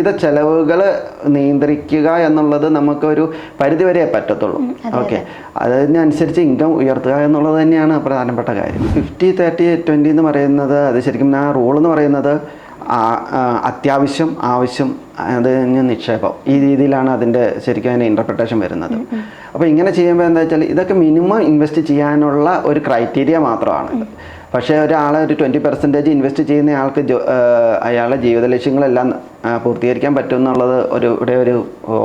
ജീവിത ചെലവുകൾ നിയന്ത്രിക്കുക എന്നുള്ളത് നമുക്കൊരു പരിധിവരെ പറ്റത്തുള്ളൂ. ഓക്കെ അതിനനുസരിച്ച് ഇൻകം ഉയർത്തുക എന്നുള്ളത് തന്നെയാണ് പ്രധാനപ്പെട്ട കാര്യം. ഫിഫ്റ്റി തേർട്ടി ട്വന്റി എന്ന് പറയുന്നത് അത് ശരിക്കും ആ റൂൾ എന്ന് പറയുന്നത് അത്യാവശ്യം ആവശ്യം അത് നിക്ഷേപം ഈ രീതിയിലാണ് അതിന്റെ ശരിക്കും അതിന്റെ ഇന്റർപ്രിട്ടേഷൻ വരുന്നത്. അപ്പോൾ ഇങ്ങനെ ചെയ്യുമ്പോൾ എന്താ വെച്ചാൽ ഇതൊക്കെ മിനിമം ഇൻവെസ്റ്റ് ചെയ്യാനുള്ള ഒരു ക്രൈറ്റീരിയ മാത്രമാണ്. പക്ഷേ ഒരാളെ ഒരു ട്വന്റി പെർസെന്റേജ് ഇൻവെസ്റ്റ് ചെയ്യുന്ന ആൾക്ക് അയാളുടെ ജീവിത ലക്ഷ്യങ്ങളെല്ലാം പൂർത്തീകരിക്കാൻ പറ്റും എന്നുള്ളത് ഒരു ഇവിടെ ഒരു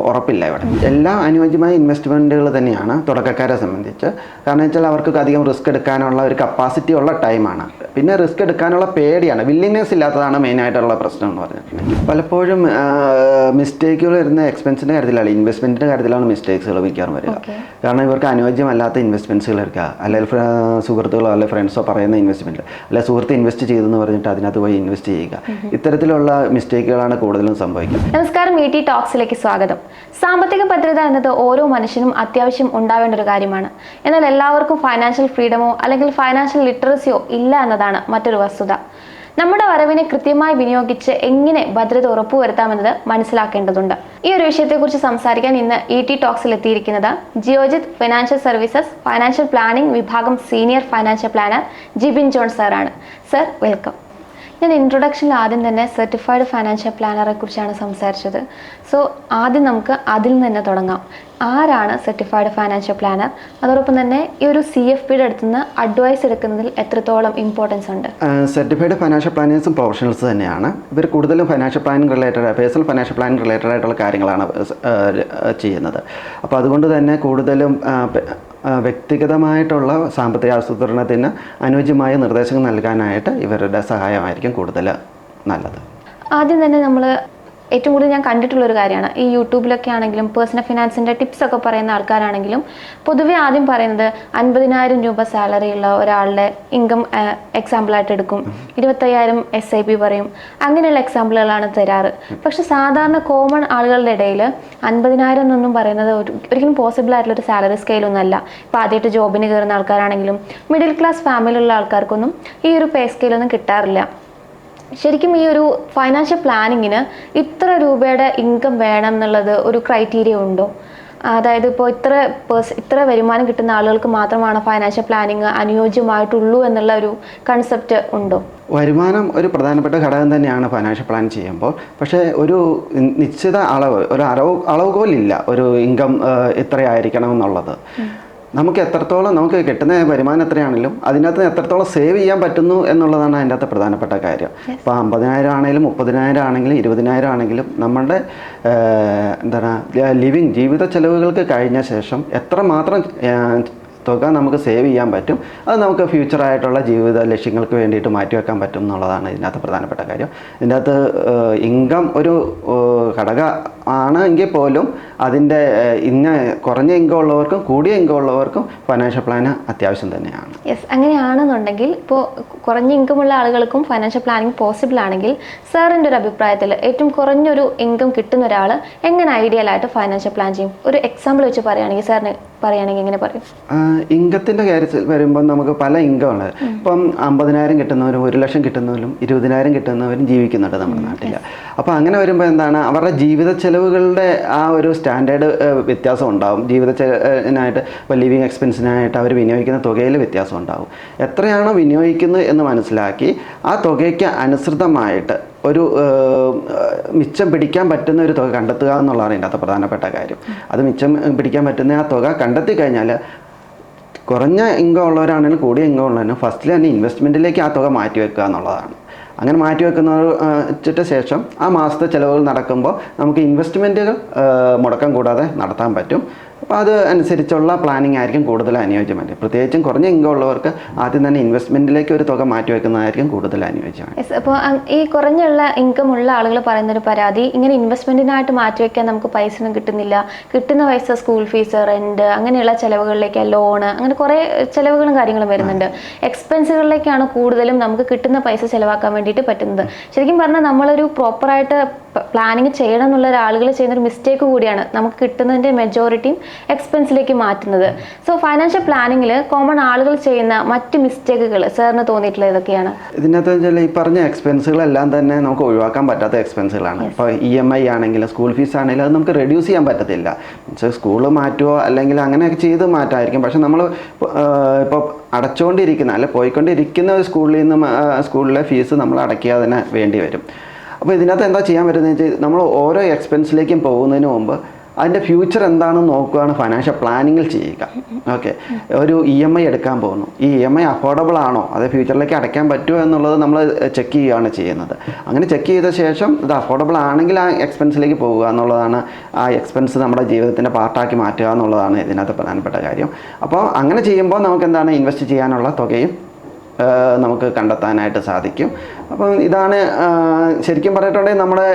ഉറപ്പില്ല ഇവിടെ. എല്ലാം അനുയോജ്യമായ ഇൻവെസ്റ്റ്മെന്റുകൾ തന്നെയാണ് തുടക്കക്കാരെ സംബന്ധിച്ച്. കാരണം വെച്ചാൽ അവർക്ക് അധികം റിസ്ക് എടുക്കാനുള്ള ഒരു കപ്പാസിറ്റി ഉള്ള ടൈമാണ് പിന്നെ റിസ്ക് എടുക്കാനുള്ള പേടിയാണ്. വില്ലിങ്നെസ് ഇല്ലാത്തതാണ് മെയിനായിട്ടുള്ള പ്രശ്നം എന്ന് പറഞ്ഞിട്ടുണ്ടെങ്കിൽ. പലപ്പോഴും മിസ്റ്റേക്കുകൾ വരുന്ന എക്സ്പെൻസിന്റെ കാര്യത്തിലാണ് ഇൻവെസ്റ്റ്മെന്റിന്റെ കാര്യത്തിലാണ് മിസ്റ്റേക്സുകൾ മിക്കവാറും വരിക. കാരണം ഇവർക്ക് അനുയോജ്യമല്ലാത്ത ഇൻവെസ്റ്റ്മെന്റ്സുകൾ എടുക്കുക. അല്ലെങ്കിൽ സുഹൃത്തുക്കളോ അല്ലെങ്കിൽ ഫ്രണ്ട്സോ പറയുന്ന ഇൻവെസ്റ്റ്മെന്റ് അല്ലെങ്കിൽ സുഹൃത്ത് ഇൻവെസ്റ്റ് ചെയ്തെന്ന് പറഞ്ഞിട്ട് അതിനകത്ത് പോയി ഇൻവെസ്റ്റ് ചെയ്യുക. ഇത്തരത്തിലുള്ള മിസ്റ്റേക്കുകളാണ് കൂടുതലും സംഭവിക്കും. നമസ്കാരം ഇ ടി ടോക്സിലേക്ക് സ്വാഗതം. സാമ്പത്തിക ഭദ്രത എന്നത് ഓരോ മനുഷ്യനും അത്യാവശ്യം ഉണ്ടാവേണ്ട ഒരു കാര്യമാണ്. എന്നാൽ എല്ലാവർക്കും ഫൈനാൻഷ്യൽ ഫ്രീഡമോ അല്ലെങ്കിൽ ഫൈനാൻഷ്യൽ ലിറ്ററസിയോ ഇല്ല എന്നതാണ് മറ്റൊരു വസ്തുത. നമ്മുടെ വരവിനെ കൃത്യമായി വിനിയോഗിച്ച് എങ്ങനെ ഭദ്രത ഉറപ്പുവരുത്താമെന്നത് മനസ്സിലാക്കേണ്ടതുണ്ട്. ഈ ഒരു വിഷയത്തെക്കുറിച്ച് സംസാരിക്കാൻ ഇന്ന് ഇ ടി ടോക്സിൽ എത്തിയിരിക്കുന്നത് Geojit financial services financial planning വിഭാഗം senior financial planner Jibin John സാറാണ്. സർ വെൽക്കം ഞാൻ ഇൻട്രൊഡക്ഷനിൽ ആദ്യം തന്നെ സർട്ടിഫൈഡ് ഫൈനാൻഷ്യൽ പ്ലാനറെ കുറിച്ചാണ് സംസാരിച്ചത്. സോ ആദ്യം നമുക്ക് അതിൽ നിന്ന് തന്നെ തുടങ്ങാം. ആരാണ് സർട്ടിഫൈഡ് ഫൈനാൻഷ്യൽ പ്ലാനർ അതോടൊപ്പം തന്നെ ഈ ഒരു സി എഫ് പിയുടെ അടുത്തുനിന്ന് അഡ്വൈസ് എടുക്കുന്നതിൽ എത്രത്തോളം ഇമ്പോർട്ടൻസ് ഉണ്ട്? സർട്ടിഫൈഡ് ഫൈനാൻഷ്യൽ പ്ലാനേഴ്സും പ്രൊഫഷണൽസ് തന്നെയാണ്. ഇവർ കൂടുതലും financial planning related personal financial planning related ആയിട്ടുള്ള കാര്യങ്ങളാണ് ചെയ്യുന്നത്. അപ്പോൾ അതുകൊണ്ട് തന്നെ കൂടുതലും വ്യക്തിഗതമായിട്ടുള്ള സാമ്പത്തിക ആസൂത്രണത്തിന് അനുയോജ്യമായ നിർദ്ദേശങ്ങൾ നൽകാനായിട്ട് ഇവരുടെ സഹായമായിരിക്കും കൂടുതൽ നല്ലത്. ആദ്യം തന്നെ നമ്മൾ ഏറ്റവും കൂടുതൽ ഞാൻ കണ്ടിട്ടുള്ള ഒരു കാര്യമാണ്. ഈ യൂട്യൂബിലൊക്കെ ആണെങ്കിലും പേഴ്സണൽ ഫിനാൻസിന്റെ ടിപ്സ് ഒക്കെ പറയുന്ന ആൾക്കാരാണെങ്കിലും പൊതുവെ ആദ്യം പറയുന്നത് അൻപതിനായിരം രൂപ സാലറി ഉള്ള ഒരാളുടെ ഇൻകം എക്സാമ്പിളായിട്ട് എടുക്കും. ഇരുപത്തയ്യായിരം എസ് ഐ പി പറയും. അങ്ങനെയുള്ള എക്സാമ്പിളുകളാണ് തരാറ്. പക്ഷെ സാധാരണ കോമൺ ആളുകളുടെ ഇടയിൽ അൻപതിനായിരം എന്നൊന്നും പറയുന്നത് ഒരു ഒരിക്കലും പോസിബിൾ ആയിട്ടുള്ള ഒരു സാലറി സ്കെയിലൊന്നും അല്ല. ഇപ്പോൾ ആദ്യമായിട്ട് ജോബിന് കയറുന്ന ആൾക്കാരാണെങ്കിലും മിഡിൽ ക്ലാസ് ഫാമിലിയുള്ള ആൾക്കാർക്കൊന്നും ഈ ഒരു പേ സ്കെയിലൊന്നും കിട്ടാറില്ല. ശരിക്കും ഈ ഒരു ഫൈനാൻഷ്യൽ പ്ലാനിങ്ങിന് ഇത്ര രൂപയുടെ ഇൻകം വേണം എന്നുള്ളത് ഒരു ക്രൈറ്റീരിയ ഉണ്ടോ? അതായത് ഇപ്പോൾ ഇത്ര പേഴ്സ് ഇത്ര വരുമാനം കിട്ടുന്ന ആളുകൾക്ക് മാത്രമാണ് ഫൈനാൻഷ്യൽ പ്ലാനിങ് അനുയോജ്യമായിട്ടുള്ളൂ എന്നുള്ള ഒരു കൺസെപ്റ്റ് ഉണ്ടോ? വരുമാനം ഒരു പ്രധാനപ്പെട്ട ഘടകം തന്നെയാണ് ഫൈനാൻഷ്യൽ പ്ലാൻ ചെയ്യുമ്പോൾ. പക്ഷേ ഒരു നിശ്ചിത അളവ് ഒരു അളവ് അളവുകോലില്ല ഒരു ഇൻകം ഇത്രയായിരിക്കണം എന്നുള്ളത്. നമുക്ക് എത്രത്തോളം നമുക്ക് കിട്ടുന്ന വരുമാനം എത്രയാണെങ്കിലും അതിനകത്ത് എത്രത്തോളം സേവ് ചെയ്യാൻ പറ്റുന്നു എന്നുള്ളതാണ് അതിന്റെ അകത്ത് പ്രധാനപ്പെട്ട കാര്യം. ഇപ്പോൾ അമ്പതിനായിരം ആണെങ്കിലും മുപ്പതിനായിരം ആണെങ്കിലും ഇരുപതിനായിരം ആണെങ്കിലും നമ്മുടെ എന്താണ് ലിവിങ് ജീവിത ചെലവുകൾക്ക് കഴിഞ്ഞ ശേഷം എത്രമാത്രം ഏഹ്, തുക നമുക്ക് സേവ് ചെയ്യാൻ പറ്റും. അത് നമുക്ക് ഫ്യൂച്ചറായിട്ടുള്ള ജീവിത ലക്ഷ്യങ്ങൾക്ക് വേണ്ടിയിട്ട് മാറ്റിവെക്കാൻ പറ്റും എന്നുള്ളതാണ് ഇതിനകത്ത് പ്രധാനപ്പെട്ട കാര്യം. ഇതിന്റെ അകത്ത് ഇൻകം ഒരു ഘടക ആണ് എങ്കിൽ പോലും അതിന്റെ ഇന്ന കുറഞ്ഞ ഇൻകം ഉള്ളവർക്കും കൂടിയ ഇൻകം ഉള്ളവർക്കും ഫൈനാൻഷ്യൽ പ്ലാൻ അത്യാവശ്യം തന്നെയാണ്. യെസ് അങ്ങനെയാണെന്നുണ്ടെങ്കിൽ ഇപ്പോൾ കുറഞ്ഞ ഇൻകം ഉള്ള ആളുകൾക്കും ഫൈനാൻഷ്യൽ പ്ലാനിങ് പോസിബിൾ ആണെങ്കിൽ സാറിന്റെ ഒരു അഭിപ്രായത്തിൽ ഏറ്റവും കുറഞ്ഞൊരു ഇൻകം കിട്ടുന്ന ഒരാൾ എങ്ങനെ ഐഡിയൽ ആയിട്ട് ഫൈനാൻഷ്യൽ പ്ലാൻ ചെയ്യും? ഒരു എക്സാമ്പിൾ വെച്ച് പറയുകയാണെങ്കിൽ സാറിന് പറയുകയാണെങ്കിൽ എങ്ങനെ പറയും? ഇംഗത്തിന്റെ കാര്യത്തിൽ വരുമ്പോൾ നമുക്ക് പല ഇംഗമാണ് ഇപ്പം അമ്പതിനായിരം കിട്ടുന്നവരും ഒരു ലക്ഷം കിട്ടുന്നവരും ഇരുപതിനായിരം കിട്ടുന്നവരും ജീവിക്കുന്നുണ്ട് നമ്മുടെ നാട്ടിൽ അപ്പോൾ അങ്ങനെ വരുമ്പോൾ എന്താണ്? അവരുടെ ജീവിത ചെലവുകളുടെ ആ ഒരു സ്റ്റാൻഡേർഡ് വ്യത്യാസം ഉണ്ടാവും. ജീവിത ചെലവിനായിട്ട് ഇപ്പോൾ ലിവിങ് എക്സ്പെൻസിനായിട്ട് അവർ വിനിയോഗിക്കുന്ന തുകയിൽ വ്യത്യാസം ഉണ്ടാവും. എത്രയാണോ വിനിയോഗിക്കുന്നത് എന്ന് മനസ്സിലാക്കി ആ തുകയ്ക്ക് അനുസൃതമായിട്ട് ഒരു മിച്ചം പിടിക്കാൻ പറ്റുന്ന ഒരു തുക കണ്ടെത്തുക എന്നുള്ളതാണ് ഇതിനകത്ത് പ്രധാനപ്പെട്ട കാര്യം. അത് മിച്ചം പിടിക്കാൻ പറ്റുന്ന ആ തുക കണ്ടെത്തി കഴിഞ്ഞാൽ കുറഞ്ഞ ഇൻകം ഉള്ളവരാണെങ്കിലും കൂടിയ ഇൻകം ഉള്ളവരും ഫസ്റ്റിൽ തന്നെ ഇൻവെസ്റ്റ്മെന്റിലേക്ക് ആ തുക മാറ്റി വെക്കുക എന്നുള്ളതാണ്. അങ്ങനെ മാറ്റി വെക്കുന്നതിട്ട് ശേഷം ആ മാസത്തെ ചിലവുകൾ നടക്കുമ്പോൾ നമുക്ക് ഇൻവെസ്റ്റ്മെന്റുകൾ മുടക്കം കൂടാതെ നടത്താൻ പറ്റും. അപ്പോൾ അത് അനുസരിച്ചുള്ള പ്ലാനിങ് ആയിരിക്കും കൂടുതൽ അനുയോജ്യമായിട്ട്. പ്രത്യേകിച്ചും കുറഞ്ഞ ഇൻകം ഉള്ളവർക്ക് ആദ്യം തന്നെ ഇൻവെസ്റ്റ്മെന്റിലേക്ക് ഒരു തുക മാറ്റി വെക്കുന്നതായിരിക്കും കൂടുതൽ അനുയോജ്യമായി അപ്പോൾ ഈ കുറഞ്ഞുള്ള ഇൻകം ഉള്ള ആളുകൾ പറയുന്ന ഒരു പരാതി ഇങ്ങനെ ഇൻവെസ്റ്റ്മെന്റിനായിട്ട് മാറ്റിവെക്കാൻ നമുക്ക് പൈസ ഒന്നും കിട്ടുന്നില്ല. കിട്ടുന്ന പൈസ സ്കൂൾ ഫീസ് റെന്റ് അങ്ങനെയുള്ള ചെലവുകളിലേക്ക് ലോണ് അങ്ങനെ കുറേ ചിലവുകളും കാര്യങ്ങളും വരുന്നുണ്ട്. എക്സ്പെൻസുകളിലേക്കാണ് കൂടുതലും നമുക്ക് കിട്ടുന്ന പൈസ ചിലവാക്കാൻ വേണ്ടിയിട്ട് പറ്റുന്നത്. ശരിക്കും പറഞ്ഞാൽ നമ്മളൊരു പ്രോപ്പറായിട്ട് പ്ലാനിങ് ചെയ്യണം എന്നുള്ള ആളുകൾ ചെയ്യുന്ന ഒരു മിസ്റ്റേക്ക് കൂടിയാണ്. നമുക്ക് കിട്ടുന്നതിന്റെ മെജോറിറ്റിയും എക്സ്പെൻസിലേക്ക് മാറ്റുന്നത്. സോ ഫൈനാൻഷ്യൽ പ്ലാനിങ്ങിൽ കോമൺ ആളുകൾ ചെയ്യുന്ന മറ്റ് മിസ്റ്റേക്കുകൾ സാറിന് തോന്നിയിട്ടുള്ള ഇതൊക്കെയാണ് ഇതിനകത്ത് വെച്ചാൽ ഈ പറഞ്ഞ എക്സ്പെൻസുകളെല്ലാം തന്നെ നമുക്ക് ഒഴിവാക്കാൻ പറ്റാത്ത എക്സ്പെൻസുകളാണ് ഇപ്പോൾ ഇ എം ഐ ആണെങ്കിലും സ്കൂൾ ഫീസ് ആണെങ്കിലും അത് നമുക്ക് റെഡ്യൂസ് ചെയ്യാൻ പറ്റത്തില്ല. സ്കൂൾ മാറ്റുമോ അല്ലെങ്കിൽ അങ്ങനെയൊക്കെ ചെയ്ത് മാറ്റായിരിക്കും. പക്ഷെ നമ്മൾ ഇപ്പോൾ അടച്ചുകൊണ്ടിരിക്കുന്ന അല്ലെ പോയിക്കൊണ്ടിരിക്കുന്ന ഒരു സ്കൂളിൽ നിന്ന് സ്കൂളിലെ ഫീസ് നമ്മൾ അടയ്ക്കാതിന് വേണ്ടി വരും. അപ്പോൾ ഇതിനകത്ത് എന്താ ചെയ്യാൻ പറ്റുന്നത് വെച്ചാൽ നമ്മൾ ഓരോ എക്സ്പെൻസിലേക്കും പോകുന്നതിന് മുമ്പ് അതിന്റെ ഫ്യൂച്ചർ എന്താണെന്ന് നോക്കുകയാണ് ഫൈനാൻഷ്യൽ പ്ലാനിങ്ങിൽ ചെയ്യുക. ഓക്കെ ഒരു ഇ എം ഐ എടുക്കാൻ പോകുന്നു. ഈ ഇ എം ഐ അഫോർഡബിൾ ആണോ? അത് ഫ്യൂച്ചറിലേക്ക് അടയ്ക്കാൻ പറ്റുമോ എന്നുള്ളത് നമ്മൾ ചെക്ക് ചെയ്യുകയാണ് ചെയ്യുന്നത്. അങ്ങനെ ചെക്ക് ചെയ്ത ശേഷം ഇത് അഫോർഡബിൾ ആണെങ്കിൽ ആ എക്സ്പെൻസിലേക്ക് പോകുക എന്നുള്ളതാണ് ആ എക്സ്പെൻസ് നമ്മുടെ ജീവിതത്തിന്റെ പാർട്ടാക്കി മാറ്റുക എന്നുള്ളതാണ് ഇതിനകത്ത് പ്രധാനപ്പെട്ട കാര്യം. അപ്പോൾ അങ്ങനെ ചെയ്യുമ്പോൾ നമുക്ക് എന്താണ് ഇൻവെസ്റ്റ് ചെയ്യാനുള്ള തുകയും നമുക്ക് കണ്ടെത്താനായിട്ട് സാധിക്കും. അപ്പം ഇതാണ് ശരിക്കും പറഞ്ഞിട്ടുണ്ടെങ്കിൽ നമ്മുടെ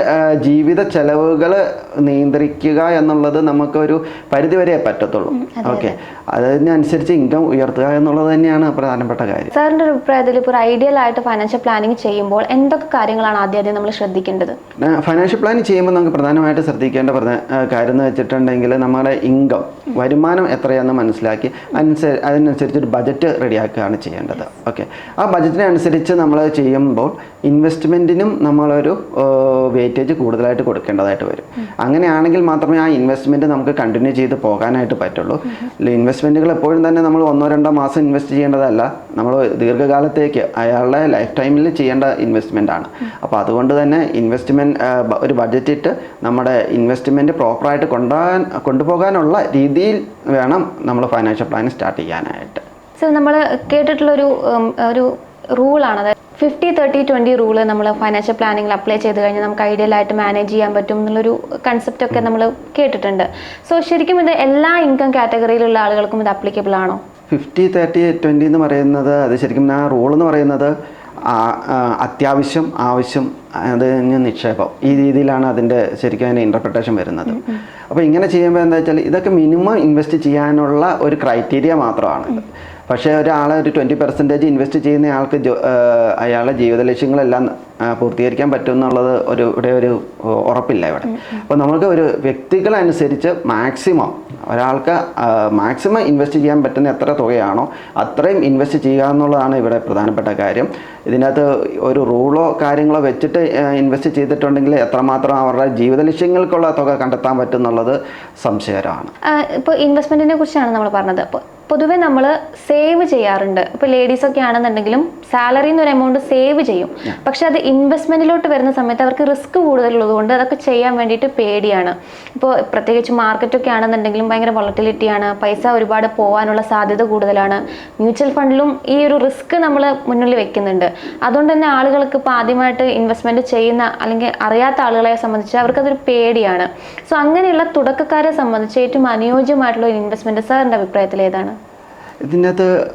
ജീവിത ചെലവുകൾ നിയന്ത്രിക്കുക എന്നുള്ളത് നമുക്കൊരു പരിധിവരെ പറ്റത്തുള്ളൂ. ഓക്കെ. അതിനനുസരിച്ച് ഇൻകം ഉയർത്തുക എന്നുള്ളത് തന്നെയാണ് പ്രധാനപ്പെട്ട കാര്യം. സാറിന്റെ ഒരു അഭിപ്രായത്തിൽ ഇപ്പോൾ ഒരു ഐഡിയൽ ആയിട്ട് ഫൈനാൻഷ്യൽ പ്ലാനിങ് ചെയ്യുമ്പോൾ എന്തൊക്കെ കാര്യങ്ങളാണ് ആദ്യം ആദ്യം നമ്മൾ ശ്രദ്ധിക്കേണ്ടത്? ഫൈനാൻഷ്യൽ പ്ലാൻ ചെയ്യുമ്പോൾ നമുക്ക് പ്രധാനമായിട്ട് ശ്രദ്ധിക്കേണ്ട കാര്യം എന്ന് വെച്ചിട്ടുണ്ടെങ്കിൽ നമ്മുടെ ഇൻകം വരുമാനം എത്രയാണെന്ന് മനസ്സിലാക്കി അനുസരി അതിനനുസരിച്ച് ഒരു ബജറ്റ് റെഡിയാക്കുകയാണ് ചെയ്യേണ്ടത്. ഓക്കെ. ആ ബജറ്റിനനുസരിച്ച് നമ്മൾ ചെയ്യുമ്പോൾ ഇൻവെസ്റ്റ്മെന്റിനും നമ്മളൊരു വെയിറ്റേജ് കൂടുതലായിട്ട് കൊടുക്കേണ്ടതായിട്ട് വരും. അങ്ങനെയാണെങ്കിൽ മാത്രമേ ആ ഇൻവെസ്റ്റ്മെന്റ് നമുക്ക് കണ്ടിന്യൂ ചെയ്ത് പോകാനായിട്ട് പറ്റുള്ളൂ. ഇൻവെസ്റ്റ്മെന്റുകൾ എപ്പോഴും തന്നെ നമ്മൾ ഒന്നോ രണ്ടോ മാസം ഇൻവെസ്റ്റ് ചെയ്യേണ്ടതല്ല. നമ്മൾ ദീർഘകാലത്തേക്ക് അയാളുടെ ലൈഫ് ടൈമിൽ ചെയ്യേണ്ട ഇൻവെസ്റ്റ്മെന്റ് ആണ്. അപ്പോൾ അതുകൊണ്ട് തന്നെ ഇൻവെസ്റ്റ്മെന്റ് ഒരു ബഡ്ജറ്റ് ഇട്ട് നമ്മുടെ ഇൻവെസ്റ്റ്മെന്റ് പ്രോപ്പറായിട്ട് കൊണ്ടുപോകാൻ കൊണ്ടുപോകാനുള്ള രീതിയിൽ വേണം നമ്മൾ ഫൈനാൻഷ്യൽ പ്ലാൻ സ്റ്റാർട്ട് ചെയ്യാനായിട്ട്. സർ നമ്മൾ കേട്ടിട്ടുള്ളൊരു ഒരു റൂളാണ് അതായത് ഫിഫ്റ്റി തേർട്ടി ട്വന്റി റൂൾ നമ്മൾ ഫൈനാൻഷ്യൽ പ്ലാനിങ്ങിൽ അപ്ലൈ ചെയ്ത് കഴിഞ്ഞാൽ നമുക്ക് ഐഡിയൽ ആയിട്ട് മാനേജ് ചെയ്യാൻ പറ്റും എന്നുള്ളൊരു കൺസെപ്റ്റ് ഒക്കെ നമ്മൾ കേട്ടിട്ടുണ്ട്. സോ ശരിക്കും ഇത് എല്ലാ ഇൻകം കാറ്റഗറിയിലുള്ള ആളുകൾക്കും ഇത് അപ്ലിക്കബിൾ ആണോ? ഫിഫ്റ്റി തേർട്ടി ട്വന്റി എന്ന് പറയുന്നത് അത് ശരിക്കും ആ റൂൾ എന്ന് പറയുന്നത് അത്യാവശ്യം ആവശ്യം അത് നിക്ഷേപം ഈ രീതിയിലാണ് അതിന്റെ ശരിക്കും അതിന്റെ ഇന്റർപ്രിട്ടേഷൻ വരുന്നത്. അപ്പോൾ ഇങ്ങനെ ചെയ്യുമ്പോൾ എന്താ വെച്ചാൽ ഇതൊക്കെ മിനിമം ഇൻവെസ്റ്റ് ചെയ്യാനുള്ള ഒരു ക്രൈറ്റീരിയ മാത്രമാണ്. പക്ഷേ ഒരാൾ ഒരു ട്വന്റി പെർസെന്റേജ് ഇൻവെസ്റ്റ് ചെയ്യുന്ന ആൾക്ക് അയാളുടെ ജീവിത ലക്ഷ്യങ്ങളെല്ലാം പൂർത്തീകരിക്കാൻ പറ്റും എന്നുള്ളത് ഒരു ഇവിടെ ഒരു ഉറപ്പില്ല ഇവിടെ. അപ്പോൾ നമുക്ക് ഒരു വ്യക്തികളനുസരിച്ച് മാക്സിമം ഒരാൾക്ക് മാക്സിമം ഇൻവെസ്റ്റ് ചെയ്യാൻ പറ്റുന്ന എത്ര തുകയാണോ അത്രയും ഇൻവെസ്റ്റ് ചെയ്യുക എന്നുള്ളതാണ് ഇവിടെ പ്രധാനപ്പെട്ട കാര്യം. ഇതിനകത്ത് ഒരു റൂളോ കാര്യങ്ങളോ വെച്ചിട്ട് ഇൻവെസ്റ്റ് ചെയ്തിട്ടുണ്ടെങ്കിൽ എത്രമാത്രം അവരുടെ ജീവിത ലക്ഷ്യങ്ങൾക്കുള്ള തുക കണ്ടെത്താൻ പറ്റും എന്നുള്ളത് സംശയകരമാണ് ഇപ്പോൾ ഇൻവെസ്റ്റ്മെന്റിനെ കുറിച്ചാണ് നമ്മൾ പറഞ്ഞത്. അപ്പോൾ പൊതുവെ നമ്മൾ സേവ് ചെയ്യാറുണ്ട്. ഇപ്പോൾ ലേഡീസ് ഒക്കെ ആണെന്നുണ്ടെങ്കിലും സാലറി എന്നൊരു എമൗണ്ട് സേവ് ചെയ്യും. പക്ഷെ അത് ഇൻവെസ്റ്റ്മെന്റിലോട്ട് വരുന്ന സമയത്ത് അവർക്ക് റിസ്ക് കൂടുതലുള്ളതുകൊണ്ട് അതൊക്കെ ചെയ്യാൻ വേണ്ടിയിട്ട് പേടിയാണ്. ഇപ്പോൾ പ്രത്യേകിച്ച് മാർക്കറ്റൊക്കെ ആണെന്നുണ്ടെങ്കിലും ഭയങ്കര വോളറ്റിലിറ്റിയാണ് പൈസ ഒരുപാട് പോകാനുള്ള സാധ്യത കൂടുതലാണ്. മ്യൂച്വൽ ഫണ്ടിലും ഈ ഒരു റിസ്ക് നമ്മൾ മുന്നിൽ വെക്കുന്നുണ്ട്. അതുകൊണ്ട് തന്നെ ആളുകൾക്ക് ഇപ്പോൾ ആദ്യമായിട്ട് ഇൻവെസ്റ്റ്മെന്റ് ചെയ്യുന്ന അല്ലെങ്കിൽ അറിയാത്ത ആളുകളെ സംബന്ധിച്ച് അവർക്കതൊരു പേടിയാണ്. സോ അങ്ങനെയുള്ള തുടക്കക്കാരെ സംബന്ധിച്ച് ഏറ്റവും അനുയോജ്യമായിട്ടുള്ള ഒരു ഇൻവെസ്റ്റ്മെന്റ് സാറിന്റെ അഭിപ്രായത്തിൽ ഏതാണ്? ഇതിനകത്ത്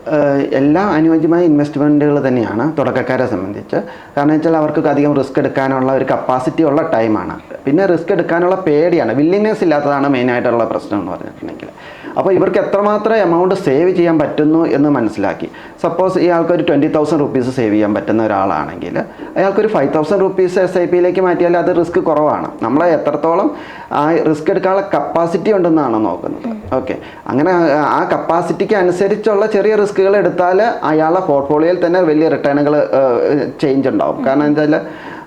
എല്ലാ അനുയോജ്യമായ ഇൻവെസ്റ്റ്മെന്റുകൾ തന്നെയാണ് തുടക്കക്കാരെ സംബന്ധിച്ച്. കാരണം വെച്ചാൽ അവർക്ക് അധികം റിസ്ക് എടുക്കാനുള്ള ഒരു കപ്പാസിറ്റി ഉള്ള ടൈമാണ് പിന്നെ റിസ്ക് എടുക്കാനുള്ള പേടിയാണ്. വില്ലിങ്നെസ് ഇല്ലാത്തതാണ് മെയിനായിട്ടുള്ള പ്രശ്നം എന്ന് പറഞ്ഞിട്ടുണ്ടെങ്കിൽ. അപ്പോൾ ഇവർക്ക് എത്രമാത്രം എമൗണ്ട് സേവ് ചെയ്യാൻ പറ്റുന്നു എന്ന് മനസ്സിലാക്കി. സപ്പോസ് ഇയാൾക്ക് ഒരു ട്വന്റി തൗസൻഡ് റുപ്പീസ് സേവ് ചെയ്യാൻ പറ്റുന്ന ഒരാളാണെങ്കിൽ അയാൾക്കൊരു five thousand rupees S I പിയിലേക്ക് മാറ്റിയാൽ അത് റിസ്ക് കുറവാണ്. നമ്മൾ എത്രത്തോളം ആ റിസ്ക് എടുക്കാനുള്ള കപ്പാസിറ്റി ഉണ്ടെന്നാണ് നോക്കുന്നത്. ഓക്കെ അങ്ങനെ ആ- കപ്പാസിറ്റിക്ക് കപ്പാസിറ്റിക്ക് അനുസരിച്ചുള്ള ചെറിയ റിസ്കുകൾ എടുത്താൽ അയാളുടെ പോർട്ട്ഫോളിയോയിൽ തന്നെ വലിയ റിട്ടേണുകൾ ചേഞ്ച് ഉണ്ടാവും. കാരണം എന്താ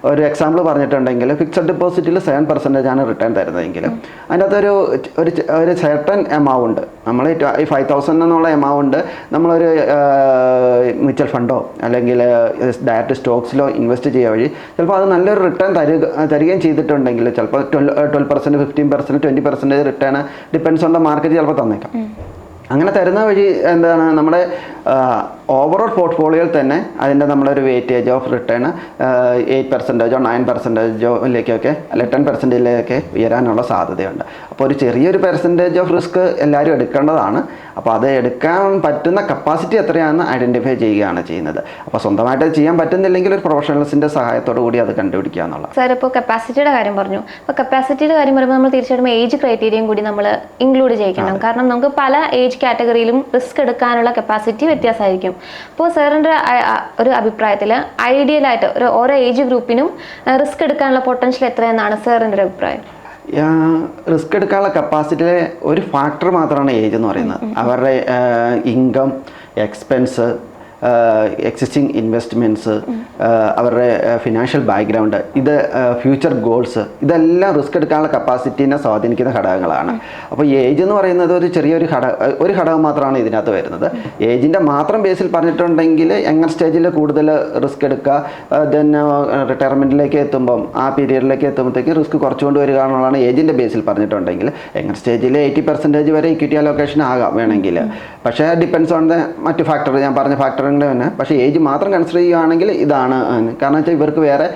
ഒരു എക്സാമ്പിൾ പറഞ്ഞിട്ടുണ്ടെങ്കിൽ ഫിക്സഡ് ഡെപ്പോസിറ്റിൽ സെവൻ പെർസെന്റേജ് ആണ് റിട്ടേൺ തരുന്നതെങ്കിൽ അതിനകത്തൊരു ഒരു ഒരു സെർട്ടൺ എമൗണ്ട് നമ്മൾ ഈ ഫൈവ് തൗസൻഡ് എന്നുള്ള എമൗണ്ട് നമ്മളൊരു മ്യൂച്വൽ ഫണ്ടോ അല്ലെങ്കിൽ ഡയറക്റ്റ് സ്റ്റോക്സിലോ ഇൻവെസ്റ്റ് ചെയ്യുക വഴി ചിലപ്പോൾ അത് നല്ലൊരു റിട്ടേൺ തരുക തരികയും ചെയ്തിട്ടുണ്ടെങ്കിൽ ചിലപ്പോൾ twelve twelve percent fifteen percent twenty percentage return depends on the market ചിലപ്പോൾ തന്നേക്കാം. അങ്ങനെ തരുന്ന വഴി എന്താണ്? നമ്മുടെ ഓവറോൾ പോർട്ട്ഫോളിയോയിൽ തന്നെ അതിന്റെ നമ്മളൊരു വെയിറ്റേജ് ഓഫ് റിട്ടേൺ എയ്റ്റ് പെർസെന്റേജോ നയൻ പെർസെന്റേജോയിലേക്കൊക്കെ അല്ലെ ടെൻ പെർസെന്റേജിലേക്കൊക്കെ ഉയരാനുള്ള സാധ്യതയുണ്ട്. അപ്പോൾ ഒരു ചെറിയൊരു പെർസെന്റേജ് ഓഫ് റിസ്ക് എല്ലാവരും എടുക്കേണ്ടതാണ്. അപ്പോൾ അത് എടുക്കാൻ പറ്റുന്ന കപ്പാസിറ്റി എത്രയാണെന്ന് ഐഡന്റിഫൈ ചെയ്യുകയാണ് ചെയ്യുന്നത്. അപ്പോൾ സ്വന്തമായിട്ട് ചെയ്യാൻ പറ്റുന്നില്ലെങ്കിൽ ഒരു പ്രൊഫഷണൽസിന്റെ സഹായത്തോടു കൂടി അത് കണ്ടുപിടിക്കുക എന്നുള്ളത് സാർ ഇപ്പോൾ കപ്പാസിറ്റിയുടെ കാര്യം പറഞ്ഞു. അപ്പോൾ കപ്പാസിറ്റിയുടെ കാര്യം പറയുമ്പോൾ നമ്മൾ തീർച്ചയായിട്ടും ഏജ് ക്രൈറ്റീരിയയും കൂടി നമ്മൾ ഇൻക്ലൂഡ് ചെയ്യിക്കണം. കാരണം നമുക്ക് പല ഏജ് ഏജ് കാറ്റഗറിയിലും റിസ്ക് എടുക്കാനുള്ള കപ്പാസിറ്റി വ്യത്യാസമായിരിക്കും. അപ്പോൾ സാറിന്റെ ഒരു അഭിപ്രായത്തിൽ ഐഡിയലായിട്ട് ഒരു ഓരോ ഏജ് ഗ്രൂപ്പിനും റിസ്ക് എടുക്കാനുള്ള പൊട്ടൻഷ്യൽ എത്രയെന്നാണ് സാറിന്റെ ഒരു അഭിപ്രായം? റിസ്ക് എടുക്കാനുള്ള കപ്പാസിറ്റിയിലെ ഒരു ഫാക്ടർ മാത്രമാണ് ഏജ് എന്ന് പറയുന്നത്. അവരുടെ ഇൻകം എക്സ്പെൻസ് എക്സിസ്റ്റിംഗ് ഇൻവെസ്റ്റ്മെന്റ്സ് അവരുടെ ഫിനാൻഷ്യൽ ബാക്ക്ഗ്രൗണ്ട് ഇത് ഫ്യൂച്ചർ ഗോൾസ് ഇതെല്ലാം റിസ്ക് എടുക്കാനുള്ള കപ്പാസിറ്റീനെ സ്വാധീനിക്കുന്ന ഘടകങ്ങളാണ്. അപ്പോൾ ഏജ് എന്ന് പറയുന്നത് ഒരു ചെറിയൊരു ഘടക ഒരു ഘടകം മാത്രമാണ് ഇതിനകത്ത് വരുന്നത്. ഏജിന്റെ മാത്രം ബേസിൽ പറഞ്ഞിട്ടുണ്ടെങ്കിൽ എങ്ങനെ സ്റ്റേജിൽ കൂടുതൽ റിസ്ക് എടുക്കുക ദെൻ റിട്ടയർമെന്റിലേക്ക് എത്തുമ്പം ആ പീരീഡിലേക്ക് എത്തുമ്പോഴത്തേക്ക് റിസ്ക് കുറച്ചുകൊണ്ട് വരിക എന്നുള്ളതാണ് ഏജിന്റെ ബേസിൽ പറഞ്ഞിട്ടുണ്ടെങ്കിൽ. എങ്ങനെ സ്റ്റേജിൽ എയ്റ്റി പെർസെന്റേജ് വരെ ഇക്വിറ്റി അലോക്കേഷൻ ആകാം വേണമെങ്കിൽ. പക്ഷേ ഡിപ്പെൻസ് ഓൺ ദ മറ്റ് ഫാക്ടർ ഞാൻ പറഞ്ഞ ഫാക്ടറിന്റെ തന്നെ പക്ഷേ ഏജ് മാത്രം കൺസിഡർ ചെയ്യുകയാണെങ്കിൽ ഇതാണ് കാരണം വെച്ചാൽ ഇവർക്ക് വേറെ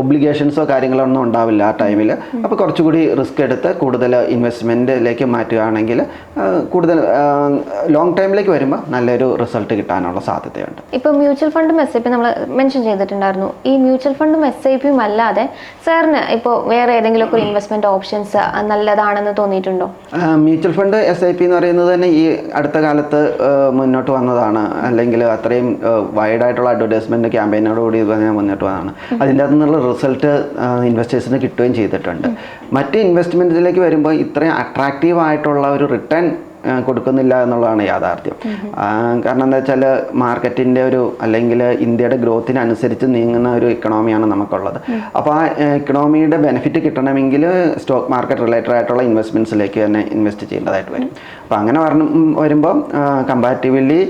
ഒബ്ലിഗേഷൻസോ കാര്യങ്ങളോ ഒന്നും ഉണ്ടാവില്ല ആ ടൈമിൽ അപ്പോൾ കുറച്ചുകൂടി റിസ്ക് എടുത്ത് കൂടുതൽ ഇൻവെസ്റ്റ്മെന്റിലേക്ക് മാറ്റുകയാണെങ്കിൽ കൂടുതൽ ലോങ് ടൈമിലേക്ക് വരുമ്പോൾ നല്ലൊരു റിസൾട്ട് കിട്ടാനുള്ള സാധ്യതയുണ്ട്. ഇപ്പോൾ മ്യൂച്വൽ ഫണ്ടും എസ് ഐ പി നമ്മൾ മെൻഷൻ ചെയ്തിട്ടുണ്ടായിരുന്നു. ഈ മ്യൂച്വൽ ഫണ്ടും എസ് ഐ പിയും അല്ലാതെ സാറിന് ഇപ്പോൾ വേറെ ഏതെങ്കിലുമൊക്കെ ഒരു ഇൻവെസ്റ്റ്മെന്റ് ഓപ്ഷൻസ് നല്ലതാണെന്ന് തോന്നിയിട്ടുണ്ടോ? Mutual fund S I P എന്ന് പറയുന്നത് തന്നെ ഈ അടുത്ത കാലത്ത് മുന്നോട്ട് വന്നതാണ്. അല്ലെങ്കിൽ അത്രയും വൈഡായിട്ടുള്ള അഡ്വർടൈസ്മെന്റ് ക്യാമ്പയിനോടുകൂടി ഞാൻ മുന്നോട്ട് വന്നതാണ് അതിന്റെ അകത്തു നിന്നുള്ള റിസൾട്ട് ഇൻവെസ്റ്റേഴ്സിന് കിട്ടുകയും ചെയ്തിട്ടുണ്ട്. മറ്റ് ഇൻവെസ്റ്റ്മെന്റിലേക്ക് വരുമ്പോൾ ഇത്രയും അട്രാക്റ്റീവ് ആയിട്ടുള്ള ഒരു റിട്ടേൺ കൊടുക്കുന്നില്ല എന്നുള്ളതാണ് യാഥാർത്ഥ്യം. കാരണം എന്താ വെച്ചാൽ മാർക്കറ്റിന്റെ ഒരു അല്ലെങ്കിൽ ഇന്ത്യയുടെ ഗ്രോത്തിനനുസരിച്ച് നീങ്ങുന്ന ഒരു ഇക്കണോമിയാണ് നമുക്കുള്ളത്. അപ്പോൾ ആ ഇക്കണോമിയുടെ ബെനിഫിറ്റ് കിട്ടണമെങ്കിൽ സ്റ്റോക്ക് മാർക്കറ്റ് റിലേറ്റഡ് ആയിട്ടുള്ള ഇൻവെസ്റ്റ്മെന്റ്സിലേക്ക് തന്നെ ഇൻവെസ്റ്റ് ചെയ്യേണ്ടതായിട്ട് വരും. അപ്പോൾ അങ്ങനെ പറഞ്ഞു വരുമ്പോൾ കമ്പാരിറ്റീവ്ലി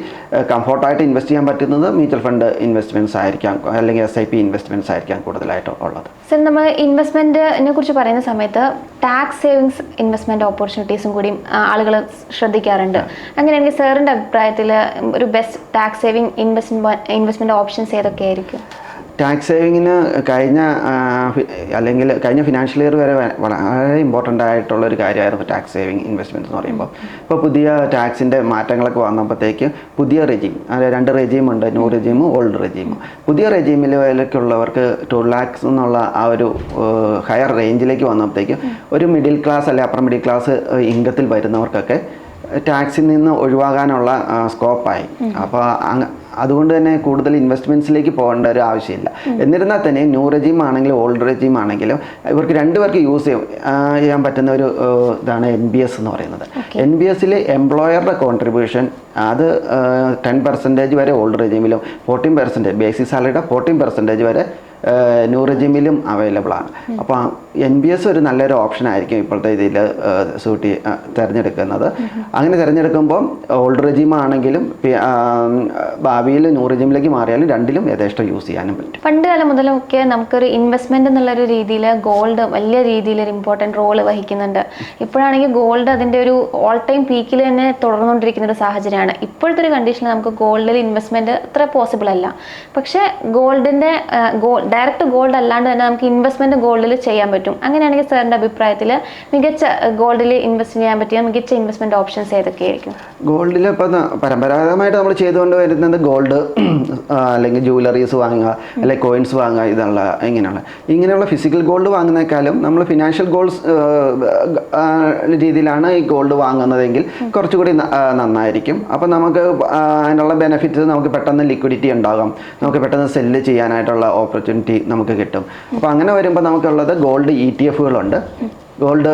കംഫോർട്ടായിട്ട് ഇൻവെസ്റ്റ് ചെയ്യാൻ പറ്റുന്നത് മ്യൂച്വൽ ഫണ്ട് ഇൻവെസ്റ്റ്മെന്റ്സ് ആയിരിക്കാം അല്ലെങ്കിൽ എസ് ഐ പി ഇൻവെസ്റ്റ്മെന്റ്സ് ആയിരിക്കാം കൂടുതലായിട്ട് ഉള്ളത്. സർ നമ്മൾ ഇൻവെസ്റ്റ്മെന്റിനെ കുറിച്ച് പറയുന്ന സമയത്ത് ടാക്സ് സേവിങ്സ് ഇൻവെസ്റ്റ്മെന്റ് ഓപ്പർച്യൂണിറ്റീസും കൂടി ആളുകൾ ശ്രദ്ധിക്കാറുണ്ട്. അങ്ങനെയാണെങ്കിൽ സാറിന്റെ അഭിപ്രായത്തിൽ ഒരു best tax saving investment investment options ഏതൊക്കെയായിരിക്കും? Tax സേവിങ്ങിന് കഴിഞ്ഞ അല്ലെങ്കിൽ കഴിഞ്ഞ ഫിനാൻഷ്യൽ ഇയർ വരെ വളരെ ഇമ്പോർട്ടന്റ് ആയിട്ടുള്ള ഒരു കാര്യമായിരുന്നു ടാക്സ് സേവിങ് ഇൻവെസ്റ്റ്മെന്റ് എന്ന് പറയുമ്പോൾ ഇപ്പോൾ പുതിയ ടാക്സിന്റെ മാറ്റങ്ങളൊക്കെ വന്നപ്പോഴത്തേക്ക് പുതിയ റെജീം അതായത് രണ്ട് റെജീം ഉണ്ട് ന്യൂ റെജീമും ഓൾഡ് റെജീമും പുതിയ റെജീമിലേക്കുള്ളവർക്ക് ടു ലാക്സ് എന്നുള്ള ആ ഒരു ഹയർ റേഞ്ചിലേക്ക് വന്നപ്പോഴത്തേക്കും ഒരു മിഡിൽ ക്ലാസ് അല്ലെ അപ്പർ മിഡിൽ ക്ലാസ് ഇൻകത്തിൽ വരുന്നവർക്കൊക്കെ ടാക്സിൽ നിന്ന് ഒഴിവാകാനുള്ള സ്കോപ്പായി. അപ്പോൾ അതുകൊണ്ട് തന്നെ കൂടുതൽ ഇൻവെസ്റ്റ്മെന്റ്സിലേക്ക് പോകേണ്ട ഒരു ആവശ്യമില്ല. എന്നിരുന്നാൽ തന്നെ ന്യൂ റെജീം ആണെങ്കിലും ഓൾഡ് റെജീം ആണെങ്കിലും ഇവർക്ക് രണ്ടുപേർക്ക് യൂസ് ചെയ്യാൻ പറ്റുന്ന ഒരു ഇതാണ് എൻ ബി എസ് എന്ന് പറയുന്നത്. എൻ ബി എസിൽ എംപ്ലോയറുടെ കോൺട്രിബ്യൂഷൻ അത് ടെൻ പെർസെന്റേജ് വരെ ഓൾഡ് റെജീമിലും ഫോർട്ടീൻ പെർസെന്റേജ് ബേസിക് സാലറിയുടെ ഫോർട്ടീൻ പെർസെന്റേജ് വരെ ന്യൂ റെജിമിലും അവൈലബിൾ ആണ്. അപ്പോൾ എൻ ബി എസ് ഒരു നല്ലൊരു ഓപ്ഷൻ ആയിരിക്കും ഇപ്പോഴത്തെ ഇതിൽ സൂട്ടി തിരഞ്ഞെടുക്കുന്നത്. അങ്ങനെ തിരഞ്ഞെടുക്കുമ്പോൾ ഓൾഡ് റെജിം ആണെങ്കിലും ഭാവിയിൽ ന്യൂ റെജിമിലേക്ക് മാറിയാലും രണ്ടിലും യഥേഷ്ടം യൂസ് ചെയ്യാനും പറ്റും. പണ്ട് കാലം മുതലൊക്കെ നമുക്കൊരു ഇൻവെസ്റ്റ്മെന്റ് എന്നുള്ളൊരു രീതിയിൽ ഗോൾഡ് വലിയ രീതിയിൽ ഒരു ഇമ്പോർട്ടന്റ് റോൾ വഹിക്കുന്നുണ്ട്. ഇപ്പോഴാണെങ്കിൽ ഗോൾഡ് അതിന്റെ ഒരു ഓൾ ടൈം പീക്കിൽ തന്നെ തുടർന്നുകൊണ്ടിരിക്കുന്ന ഒരു സാഹചര്യമാണ്. ഇപ്പോഴത്തെ ഒരു കണ്ടീഷനിൽ നമുക്ക് ഗോൾഡിൽ ഇൻവെസ്റ്റ്മെന്റ് അത്ര പോസിബിൾ അല്ല. പക്ഷേ ഗോൾഡിന്റെ ഗോൾ ഡയറക്റ്റ് ഗോൾഡ് അല്ലാണ്ട് തന്നെ നമുക്ക് ഇൻവെസ്റ്റ്മെന്റ് ഗോൾഡിൽ ചെയ്യാൻ പറ്റും. അങ്ങനെയാണെങ്കിൽ സാറിന്റെ അഭിപ്രായത്തിൽ മികച്ച ഗോൾഡിൽ ഇൻവെസ്റ്റ് ചെയ്യാൻ പറ്റിയ മികച്ച ഇൻവെസ്റ്റ്മെന്റ് ഓപ്ഷൻസ് ഏതൊക്കെയായിരിക്കും ഗോൾഡിൽ ഇപ്പം പരമ്പരാഗതമായിട്ട് നമ്മൾ ചെയ്തുകൊണ്ട് വരുന്നത് ഗോൾഡ് അല്ലെങ്കിൽ ജുവലറീസ് വാങ്ങുക അല്ലെങ്കിൽ കോയിൻസ് വാങ്ങുക ഇതുള്ള ഇങ്ങനെയുള്ള. ഇങ്ങനെയുള്ള ഫിസിക്കൽ ഗോൾഡ് വാങ്ങുന്നേക്കാളും നമ്മൾ ഫിനാൻഷ്യൽ ഗോൾഡ്സ് രീതിയിലാണ് ഈ ഗോൾഡ് വാങ്ങുന്നതെങ്കിൽ കുറച്ചുകൂടി നന്നായിരിക്കും. അപ്പോൾ നമുക്ക് അതിനുള്ള ബെനഫിറ്റ് നമുക്ക് പെട്ടെന്ന് ലിക്വിഡിറ്റി ഉണ്ടാകാം. നമുക്ക് പെട്ടെന്ന് സെല്ല് ചെയ്യാനായിട്ടുള്ള ഓപ്പർച്യൂണിറ്റി നമുക്ക് കിട്ടും. അപ്പോൾ അങ്ങനെ വരുമ്പോൾ നമുക്കുള്ളത് ഗോൾഡ് ഇ ടി എഫുകളുണ്ട് ഗോൾഡ്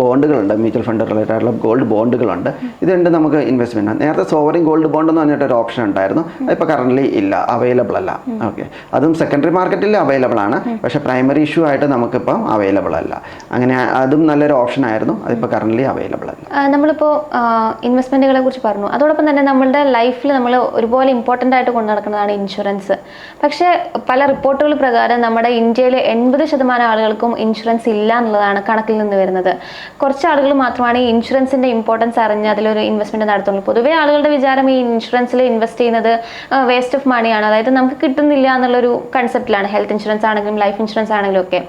ബോണ്ടുകളുണ്ട്. മ്യൂച്വൽ ഫണ്ട് റിലേറ്റഡ് ആയിട്ടുള്ള ഗോൾഡ് ബോണ്ടുകളുണ്ട്. ഇതുണ്ട് നമുക്ക് ഇൻവെസ്റ്റ്മെന്റ് നേരത്തെ സോവറിൻ ഗോൾഡ് ബോണ്ട് എന്ന് പറഞ്ഞിട്ട് ഒരു ഓപ്ഷൻ ഉണ്ടായിരുന്നു. അതിപ്പോൾ കറന്റ്ലി ഇല്ല. അവൈലബിൾ അല്ല. ഓക്കെ അതും സെക്കൻഡറി മാർക്കറ്റിൽ അവൈലബിൾ ആണ്. പക്ഷെ പ്രൈമറി ഇഷ്യൂ ആയിട്ട് നമുക്കിപ്പോൾ അവൈലബിൾ അല്ല. അങ്ങനെ അതും നല്ലൊരു ഓപ്ഷൻ ആയിരുന്നു. അതിപ്പോൾ കറന്റ്ലി അവൈലബിൾ അല്ല. നമ്മളിപ്പോൾ ഇൻവെസ്റ്റ്മെന്റുകളെ കുറിച്ച് പറഞ്ഞു. അതോടൊപ്പം തന്നെ നമ്മളുടെ ലൈഫിൽ നമ്മൾ ഒരുപോലെ ഇമ്പോർട്ടന്റ് ആയിട്ട് കൊണ്ടു നടക്കുന്നതാണ് ഇൻഷുറൻസ് പക്ഷേ പല റിപ്പോർട്ടുകൾ പ്രകാരം നമ്മുടെ ഇന്ത്യയിലെ എൺപത് ശതമാനം ആളുകൾക്കും ഇൻഷുറൻസ് ഇല്ല എന്നുള്ളതാണ് കണക്കിൽ നിന്ന് വരുന്നത്. കുറച്ച് ആളുകൾ മാത്രമാണ് ഈ ഇൻഷുറൻസിന്റെ ഇമ്പോർട്ടൻസ് അറിഞ്ഞ് അതിലൊരു ഇൻവെസ്റ്റ്മെന്റ് നടത്തുള്ളൂ പൊതുവേ ആളുകളുടെ വിചാരം ഈ ഇൻഷുറൻസിൽ ഇൻവെസ്റ്റ് ചെയ്യുന്നത് വേസ്റ്റ് ഓഫ് മണിയാണ് അതായത് നമുക്ക് കിട്ടുന്നില്ല എന്നുള്ളൊരു കൺസെപ്റ്റിലാണ് ഹെൽത്ത് ഇൻഷുറൻസ് ആണെങ്കിലും ലൈഫ് ഇൻഷുറൻസ് ആണെങ്കിലും ഒക്കെ.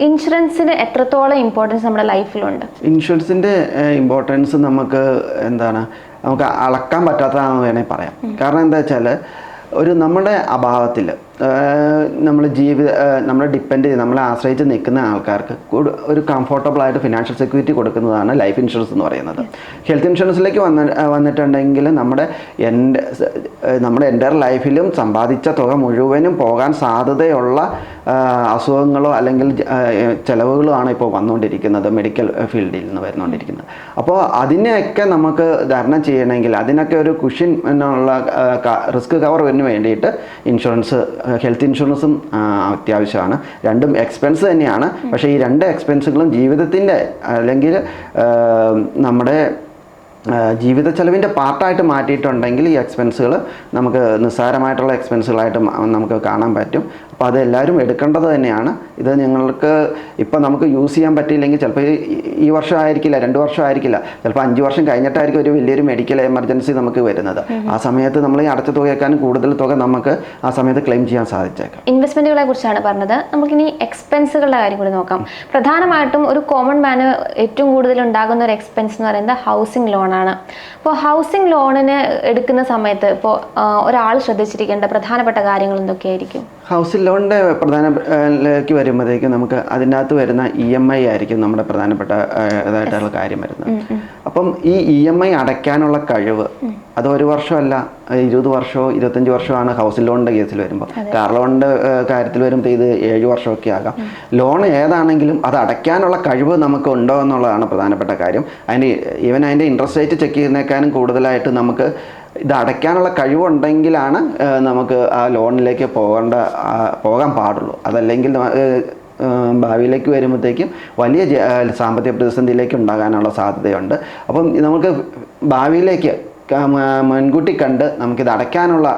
ഇൻഷുറൻസിന് എത്രത്തോളം ഇമ്പോർട്ടൻസ് നമ്മുടെ ലൈഫിലുണ്ട് ഇൻഷുറൻസിന്റെ ഇമ്പോർട്ടൻസ് നമുക്ക് എന്താണ്? നമുക്ക് അളക്കാൻ പറ്റാത്തതാണെന്ന് വേണമെങ്കിൽ പറയാം. കാരണം എന്താ വെച്ചാൽ ഒരു നമ്മുടെ അഭാവത്തിൽ നമ്മൾ ജീവിത നമ്മളെ ഡിപ്പെൻഡ് ചെയ്ത് നമ്മളെ ആശ്രയിച്ച് നിൽക്കുന്ന ആൾക്കാർക്ക് ഒരു കംഫർട്ടബിൾ ആയിട്ട് ഫിനാൻഷ്യൽ സെക്യൂരിറ്റി കൊടുക്കുന്നതാണ് ലൈഫ് ഇൻഷുറൻസ് എന്ന് പറയുന്നത്. ഹെൽത്ത് ഇൻഷുറൻസിലേക്ക് വന്ന വന്നിട്ടുണ്ടെങ്കിൽ നമ്മുടെ എന്റെ നമ്മുടെ എന്റെ ലൈഫിലും സമ്പാദിച്ച തുക മുഴുവനും പോകാൻ സാധ്യതയുള്ള അസുഖങ്ങളോ അല്ലെങ്കിൽ ചിലവുകളോ ആണ് ഇപ്പോൾ വന്നുകൊണ്ടിരിക്കുന്നത് മെഡിക്കൽ ഫീൽഡിൽ നിന്ന് വരുന്നുകൊണ്ടിരിക്കുന്നത്. അപ്പോൾ അതിനെയൊക്കെ നമുക്ക് ധാരണ ചെയ്യണമെങ്കിൽ അതിനൊക്കെ ഒരു കുഷ്യൻ എന്നുള്ള റിസ്ക് കവറിന് വേണ്ടിയിട്ട് ഇൻഷുറൻസ് ഹെൽത്ത് ഇൻഷുറൻസും അത്യാവശ്യമാണ്. രണ്ടും എക്സ്പെൻസ് തന്നെയാണ്. പക്ഷേ ഈ രണ്ട് എക്സ്പെൻസുകളും ജീവിതത്തിന്റെ അല്ലെങ്കിൽ നമ്മുടെ ജീവിത ചെലവിന്റെ പാർട്ടായിട്ട് മാറ്റിയിട്ടുണ്ടെങ്കിൽ ഈ എക്സ്പെൻസുകൾ നമുക്ക് നിസ്സാരമായിട്ടുള്ള എക്സ്പെൻസുകളായിട്ട് നമുക്ക് കാണാൻ പറ്റും. അപ്പോൾ അതെല്ലാവരും എടുക്കേണ്ടത് തന്നെയാണ്. ഇത് നിങ്ങൾക്ക് ഇപ്പം നമുക്ക് യൂസ് ചെയ്യാൻ പറ്റിയില്ലെങ്കിൽ ചിലപ്പോൾ ഈ- വർഷം ആയിരിക്കില്ല രണ്ട് വർഷം ആയിരിക്കില്ല. ചിലപ്പോൾ അഞ്ച് വർഷം കഴിഞ്ഞിട്ടായിരിക്കും ഒരു വലിയൊരു മെഡിക്കൽ എമർജൻസി നമുക്ക് വരുന്നത്. ആ സമയത്ത് നമ്മൾ ഈ അടച്ച തുകയേക്കാളും കൂടുതൽ തുക നമുക്ക് ആ സമയത്ത് ക്ലെയിം ചെയ്യാൻ സാധിച്ചേക്കാം. ഇൻവെസ്റ്റ്മെന്റുകളെ കുറിച്ചാണ് പറഞ്ഞത്. നമുക്കിനി എക്സ്പെൻസുകളുടെ കാര്യം കൂടി നോക്കാം. പ്രധാനമായിട്ടും ഒരു കോമൺ മാന് ഏറ്റവും കൂടുതൽ ഉണ്ടാകുന്ന ഒരു എക്സ്പെൻസ് എന്ന് പറയുന്നത് ഹൗസിംഗ് ലോണാണ് അപ്പോൾ ഹൗസിംഗ് ലോണിന് എടുക്കുന്ന സമയത്ത് ഇപ്പോൾ ഒരാൾ ശ്രദ്ധിച്ചിരിക്കേണ്ട പ്രധാനപ്പെട്ട കാര്യങ്ങൾ എന്തൊക്കെയായിരിക്കും? ഹൗസിംഗ് ലോണിന്റെ പ്രധാന ലേക്ക് വരുമ്പോഴത്തേക്കും നമുക്ക് അതിനകത്ത് വരുന്ന ഇ എം ഐ ആയിരിക്കും നമ്മുടെ പ്രധാനപ്പെട്ട ഇതായിട്ടുള്ള കാര്യം വരുന്നത്. അപ്പം ഈ ഇ എം ഐ അടയ്ക്കാനുള്ള കഴിവ് അത് ഒരു വർഷമല്ല ഇരുപത് വർഷമോ ഇരുപത്തഞ്ച് വർഷമാണ് ഹൗസ് ലോണിന്റെ കേസിൽ വരുമ്പോൾ. കാർ ലോണിന്റെ കാര്യത്തിൽ വരുമ്പോൾ ഇത് ഏഴ് വർഷമൊക്കെ ആകാം. ലോൺ ഏതാണെങ്കിലും അത് അടയ്ക്കാനുള്ള കഴിവ് നമുക്ക് ഉണ്ടോ എന്നുള്ളതാണ് പ്രധാനപ്പെട്ട കാര്യം. അതിന് ഈവൻ അതിന്റെ ഇൻട്രസ്റ്റ് റേറ്റ് ചെക്ക് ചെയ്യുന്നേക്കാനും കൂടുതലായിട്ട് നമുക്ക് ഇത് അടയ്ക്കാനുള്ള കഴിവുണ്ടെങ്കിലാണ് നമുക്ക് ആ ലോണിലേക്ക് പോകേണ്ട പോകാൻ പാടുള്ളൂ. അതല്ലെങ്കിൽ ഭാവിയിലേക്ക് വരുമ്പോഴത്തേക്കും വലിയ സാമ്പത്തിക പ്രതിസന്ധിയിലേക്ക് ഉണ്ടാകാനുള്ള സാധ്യതയുണ്ട്. അപ്പം നമുക്ക് ഭാവിയിലേക്ക് മുൻകൂട്ടി കണ്ട് നമുക്കിത് അടയ്ക്കാനുള്ള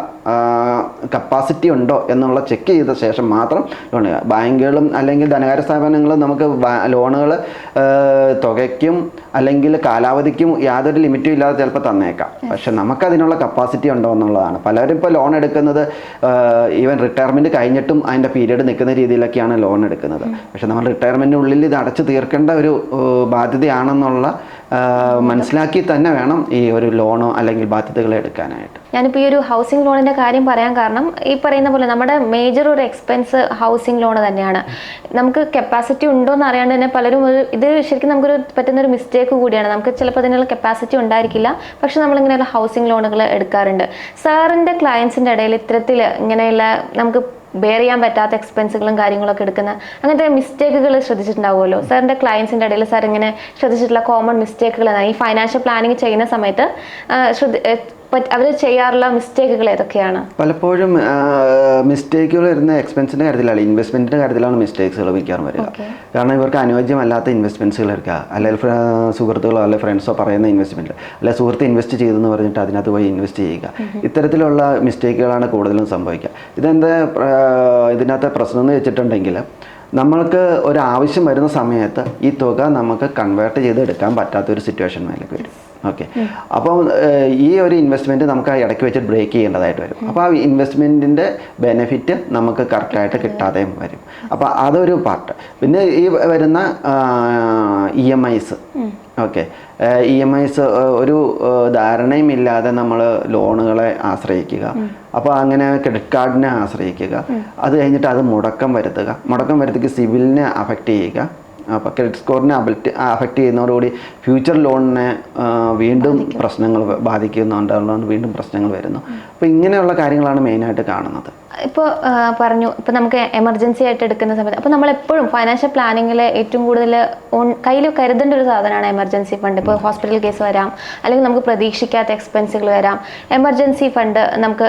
കപ്പാസിറ്റി ഉണ്ടോ എന്നുള്ള ചെക്ക് ചെയ്ത ശേഷം മാത്രം ലോൺ ബാങ്കുകളും അല്ലെങ്കിൽ ധനകാര്യ സ്ഥാപനങ്ങളും നമുക്ക് ലോണുകൾ തുകയ്ക്കും അല്ലെങ്കിൽ കാലാവധിക്കും യാതൊരു ലിമിറ്റും ഇല്ലാതെ ചിലപ്പോൾ തന്നേക്കാം. പക്ഷെ നമുക്കതിനുള്ള കപ്പാസിറ്റി ഉണ്ടോ എന്നുള്ളതാണ്. പലരും ഇപ്പോൾ ലോൺ എടുക്കുന്നത് ഈവൻ റിട്ടയർമെന്റ് കഴിഞ്ഞിട്ടും അതിന്റെ പീരീഡ് നിൽക്കുന്ന രീതിയിലൊക്കെയാണ് ലോൺ എടുക്കുന്നത്. പക്ഷെ നമ്മൾ റിട്ടയർമെന്റിനുള്ളിൽ ഇത് അടച്ചു തീർക്കേണ്ട ഒരു ബാധ്യതയാണെന്നുള്ള മനസ്സിലാക്കി തന്നെ വേണം ഈ ഒരു ലോണോ അല്ലെങ്കിൽ ബാധ്യതകൾ എടുക്കാനായിട്ട്. ഞാനിപ്പോൾ ഈ ഒരു ഹൗസിംഗ് ലോണിന്റെ കാര്യം പറയാൻ കാരണം ഈ പറയുന്ന പോലെ നമ്മുടെ മേജർ ഒരു എക്സ്പെൻസ് ഹൗസിംഗ് ലോൺ തന്നെയാണ്. നമുക്ക് കപ്പാസിറ്റി ഉണ്ടോ എന്ന് അറിയാണ്ട് തന്നെ പലരും ഒരു ഇത് ശരിക്കും നമുക്കൊരു പറ്റുന്ന ഒരു മിസ്റ്റേക്ക് കൂടിയാണ്. നമുക്ക് ചിലപ്പോൾ അതിനുള്ള കപ്പാസിറ്റി ഉണ്ടായിരിക്കില്ല. പക്ഷെ നമ്മളിങ്ങനെയുള്ള ഹൗസിംഗ് ലോണുകൾ എടുക്കാറുണ്ട്. സാറിന്റെ ക്ലയൻസിന്റെ ഇടയിൽ ഇത്തരത്തിൽ ഇങ്ങനെയുള്ള നമുക്ക് ബെയർ ചെയ്യാൻ പറ്റാത്ത എക്സ്പെൻസുകളും കാര്യങ്ങളൊക്കെ എടുക്കുന്ന അങ്ങനത്തെ മിസ്റ്റേക്കുകൾ ശ്രദ്ധിച്ചിട്ടുണ്ടാവുമല്ലോ? സാറിന്റെ ക്ലയൻസിന്റെ ഇടയിൽ സാർ ഇങ്ങനെ ശ്രദ്ധിച്ചിട്ടുള്ള കോമൺ മിസ്റ്റേക്കുകൾ ഈ ഫൈനാൻഷ്യൽ പ്ലാനിങ് ചെയ്യുന്ന സമയത്ത് ശ്രദ്ധ അവർ ചെയ്യാറുള്ള മിസ്റ്റേക്കുകൾ ഏതൊക്കെയാണ്? പലപ്പോഴും മിസ്റ്റേക്കുകൾ വരുന്ന എക്സ്പെൻസിന്റെ കാര്യത്തിലാണ്. ഇൻവെസ്റ്റ്മെന്റിന്റെ കാര്യത്തിലാണ് മിസ്റ്റേക്സുകൾ മിക്കവാറും വരിക. കാരണം ഇവർക്ക് അനുയോജ്യമല്ലാത്ത ഇൻവെസ്റ്റ്മെന്റ്സുകൾ എടുക്കുക. അല്ലെങ്കിൽ സുഹൃത്തുക്കളോ അല്ലെങ്കിൽ ഫ്രണ്ട്സോ പറയുന്ന ഇൻവെസ്റ്റ്മെന്റ് അല്ലെങ്കിൽ സുഹൃത്ത് ഇൻവെസ്റ്റ് ചെയ്തെന്ന് പറഞ്ഞിട്ട് അതിനകത്ത് പോയി ഇൻവെസ്റ്റ് ചെയ്യുക. ഇത്തരത്തിലുള്ള മിസ്റ്റേക്കുകളാണ് കൂടുതലും സംഭവിക്കുക. ഇതെന്താ ഇതിനകത്ത് ഇതിനകത്തെ പ്രശ്നം എന്ന് വെച്ചിട്ടുണ്ടെങ്കിൽ നമ്മൾക്ക് ഒരു ആവശ്യം വരുന്ന സമയത്ത് ഈ തുക നമുക്ക് കൺവേർട്ട് ചെയ്ത് എടുക്കാൻ പറ്റാത്ത ഒരു സിറ്റുവേഷൻ മേലേക്ക് വരും. ഓക്കെ. അപ്പം ഈ ഒരു ഇൻവെസ്റ്റ്മെന്റ് നമുക്ക് ആ ഇടയ്ക്ക് വെച്ച് ബ്രേക്ക് ചെയ്യേണ്ടതായിട്ട് വരും. അപ്പോൾ ആ ഇൻവെസ്റ്റ്മെന്റിന്റെ ബെനിഫിറ്റ് നമുക്ക് കറക്റ്റായിട്ട് കിട്ടാതെയും വരും. അപ്പോൾ അതൊരു പാർട്ട് പിന്നെ ഈ വരുന്ന E M Is okay. E M Is ഒരു ധാരണയും ഇല്ലാതെ നമ്മൾ ലോണുകളെ ആശ്രയിക്കുക. അപ്പോൾ അങ്ങനെ ക്രെഡിറ്റ് കാർഡിനെ ആശ്രയിക്കുക. അത് കഴിഞ്ഞിട്ട് അത് മുടക്കം വരുത്തുക. മുടക്കം വരുത്തി സിവിലിനെ അഫക്റ്റ് ചെയ്യുക. അപ്പോൾ ക്രെഡിറ്റ് സ്കോറിനെ അബിലിറ്റി അഫക്റ്റ് ചെയ്യുന്നതോടുകൂടി ഫ്യൂച്ചർ ലോണിനെ വീണ്ടും പ്രശ്നങ്ങൾ ബാധിക്കുന്നുണ്ട് വീണ്ടും പ്രശ്നങ്ങൾ വരുന്നു. അപ്പോൾ ഇങ്ങനെയുള്ള കാര്യങ്ങളാണ് മെയിനായിട്ട് കാണുന്നത്. ഇപ്പോൾ പറഞ്ഞു ഇപ്പോൾ നമുക്ക് എമർജൻസി ആയിട്ട് എടുക്കുന്ന സമയത്ത് അപ്പോൾ നമ്മൾ എപ്പോഴും ഫൈനാൻഷ്യൽ പ്ലാനിങ്ങിൽ ഏറ്റവും കൂടുതൽ ഓൺ കയ്യിൽ കരുതേണ്ട ഒരു സാധനമാണ് എമർജൻസി ഫണ്ട് ഇപ്പോൾ ഹോസ്പിറ്റൽ കേസ് വരാം അല്ലെങ്കിൽ നമുക്ക് പ്രതീക്ഷിക്കാത്ത എക്സ്പെൻസുകൾ വരാം. എമർജൻസി ഫണ്ട് നമുക്ക്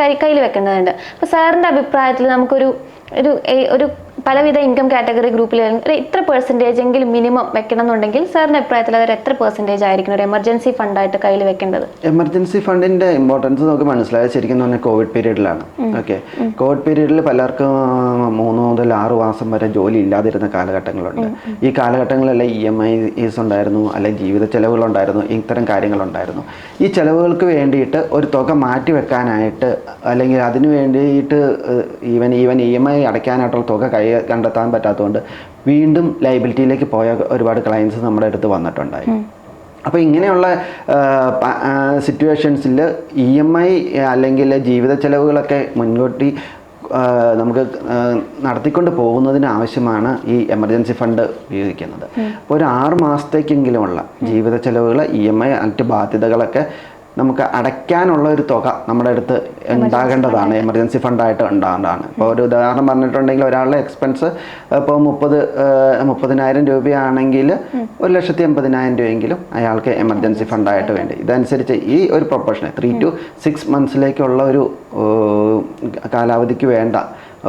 കൈ കയ്യിൽ വെക്കേണ്ടതുണ്ട്. അപ്പോൾ സാറിന്റെ അഭിപ്രായത്തിൽ നമുക്കൊരു ഒരു ഒരു പലവിധ ഇൻകം കാറ്റഗറി ഗ്രൂപ്പിൽ ഒരു ഇത്ര പെർസെന്റേജ് എങ്കിലും മിനിമം വെക്കണം എന്നുണ്ടെങ്കിൽ സാറിന്റെ അഭിപ്രായത്തിൽ അതൊരു എത്ര പെർസെന്റേജ് ആയിരിക്കണം ഒരു എമർജൻസി ഫണ്ടായിട്ട് കയ്യിൽ വെക്കേണ്ടത്? എമർജൻസി ഫണ്ടിന്റെ ഇമ്പോർട്ടൻസ് നമുക്ക് മനസ്സിലായത് ശരിക്കും പറഞ്ഞാൽ കോവിഡ് പീരീഡിലാണ് ഓക്കെ കോവിഡ് പീരീഡിൽ പലർക്കും മൂന്ന് മുതൽ ആറ് മാസം വരെ ജോലി ഇല്ലാതിരുന്ന കാലഘട്ടങ്ങളുണ്ട്. ഈ കാലഘട്ടങ്ങളിലെല്ലാം ഇ എം ഐസ് ഉണ്ടായിരുന്നു അല്ലെങ്കിൽ ജീവിത ചെലവുകളുണ്ടായിരുന്നു ഇത്തരം കാര്യങ്ങളുണ്ടായിരുന്നു. ഈ ചെലവുകൾക്ക് വേണ്ടിയിട്ട് ഒരു തുക മാറ്റി വെക്കാനായിട്ട് അല്ലെങ്കിൽ അതിനു വേണ്ടിയിട്ട് even even E M I അടയ്ക്കാനായിട്ടുള്ള തുക കൈ കണ്ടെത്താൻ പറ്റാത്തതുകൊണ്ട് വീണ്ടും ലൈബിലിറ്റിയിലേക്ക് പോയ ഒരുപാട് ക്ലയൻസ് നമ്മുടെ അടുത്ത് വന്നിട്ടുണ്ടായി. അപ്പോൾ ഇങ്ങനെയുള്ള സിറ്റുവേഷൻസിൽ ഇ എം ഐ അല്ലെങ്കിൽ ജീവിത ചെലവുകളൊക്കെ മുൻകൂട്ടി നമുക്ക് നടത്തിക്കൊണ്ട് പോകുന്നതിന് ആവശ്യമാണ് ഈ എമർജൻസി ഫണ്ട് ഉപയോഗിക്കുന്നത്. അപ്പോൾ ഒരു ആറ് മാസത്തേക്കെങ്കിലുമുള്ള ജീവിത ചെലവുകൾ ഇ എം ഐ മറ്റ് ബാധ്യതകളൊക്കെ നമുക്ക് അടയ്ക്കാനുള്ള ഒരു തുക നമ്മുടെ അടുത്ത് ഉണ്ടാകേണ്ടതാണ് എമർജൻസി ഫണ്ടായിട്ട് ഉണ്ടാകേണ്ടതാണ്. ഇപ്പോൾ ഒരു ഉദാഹരണം പറഞ്ഞിട്ടുണ്ടെങ്കിൽ ഒരാളുടെ എക്സ്പെൻസ് ഇപ്പോൾ മുപ്പത് മുപ്പതിനായിരം രൂപയാണെങ്കിൽ ഒരു ലക്ഷത്തി എൺപതിനായിരം രൂപയെങ്കിലും അയാൾക്ക് എമർജൻസി ഫണ്ടായിട്ട് വേണ്ടി. ഇതനുസരിച്ച് ഈ ഒരു പ്രൊപ്പോർഷൻ ത്രീ ടു സിക്സ് മന്ത്സിലേക്കുള്ള ഒരു കാലാവധിക്ക് വേണ്ട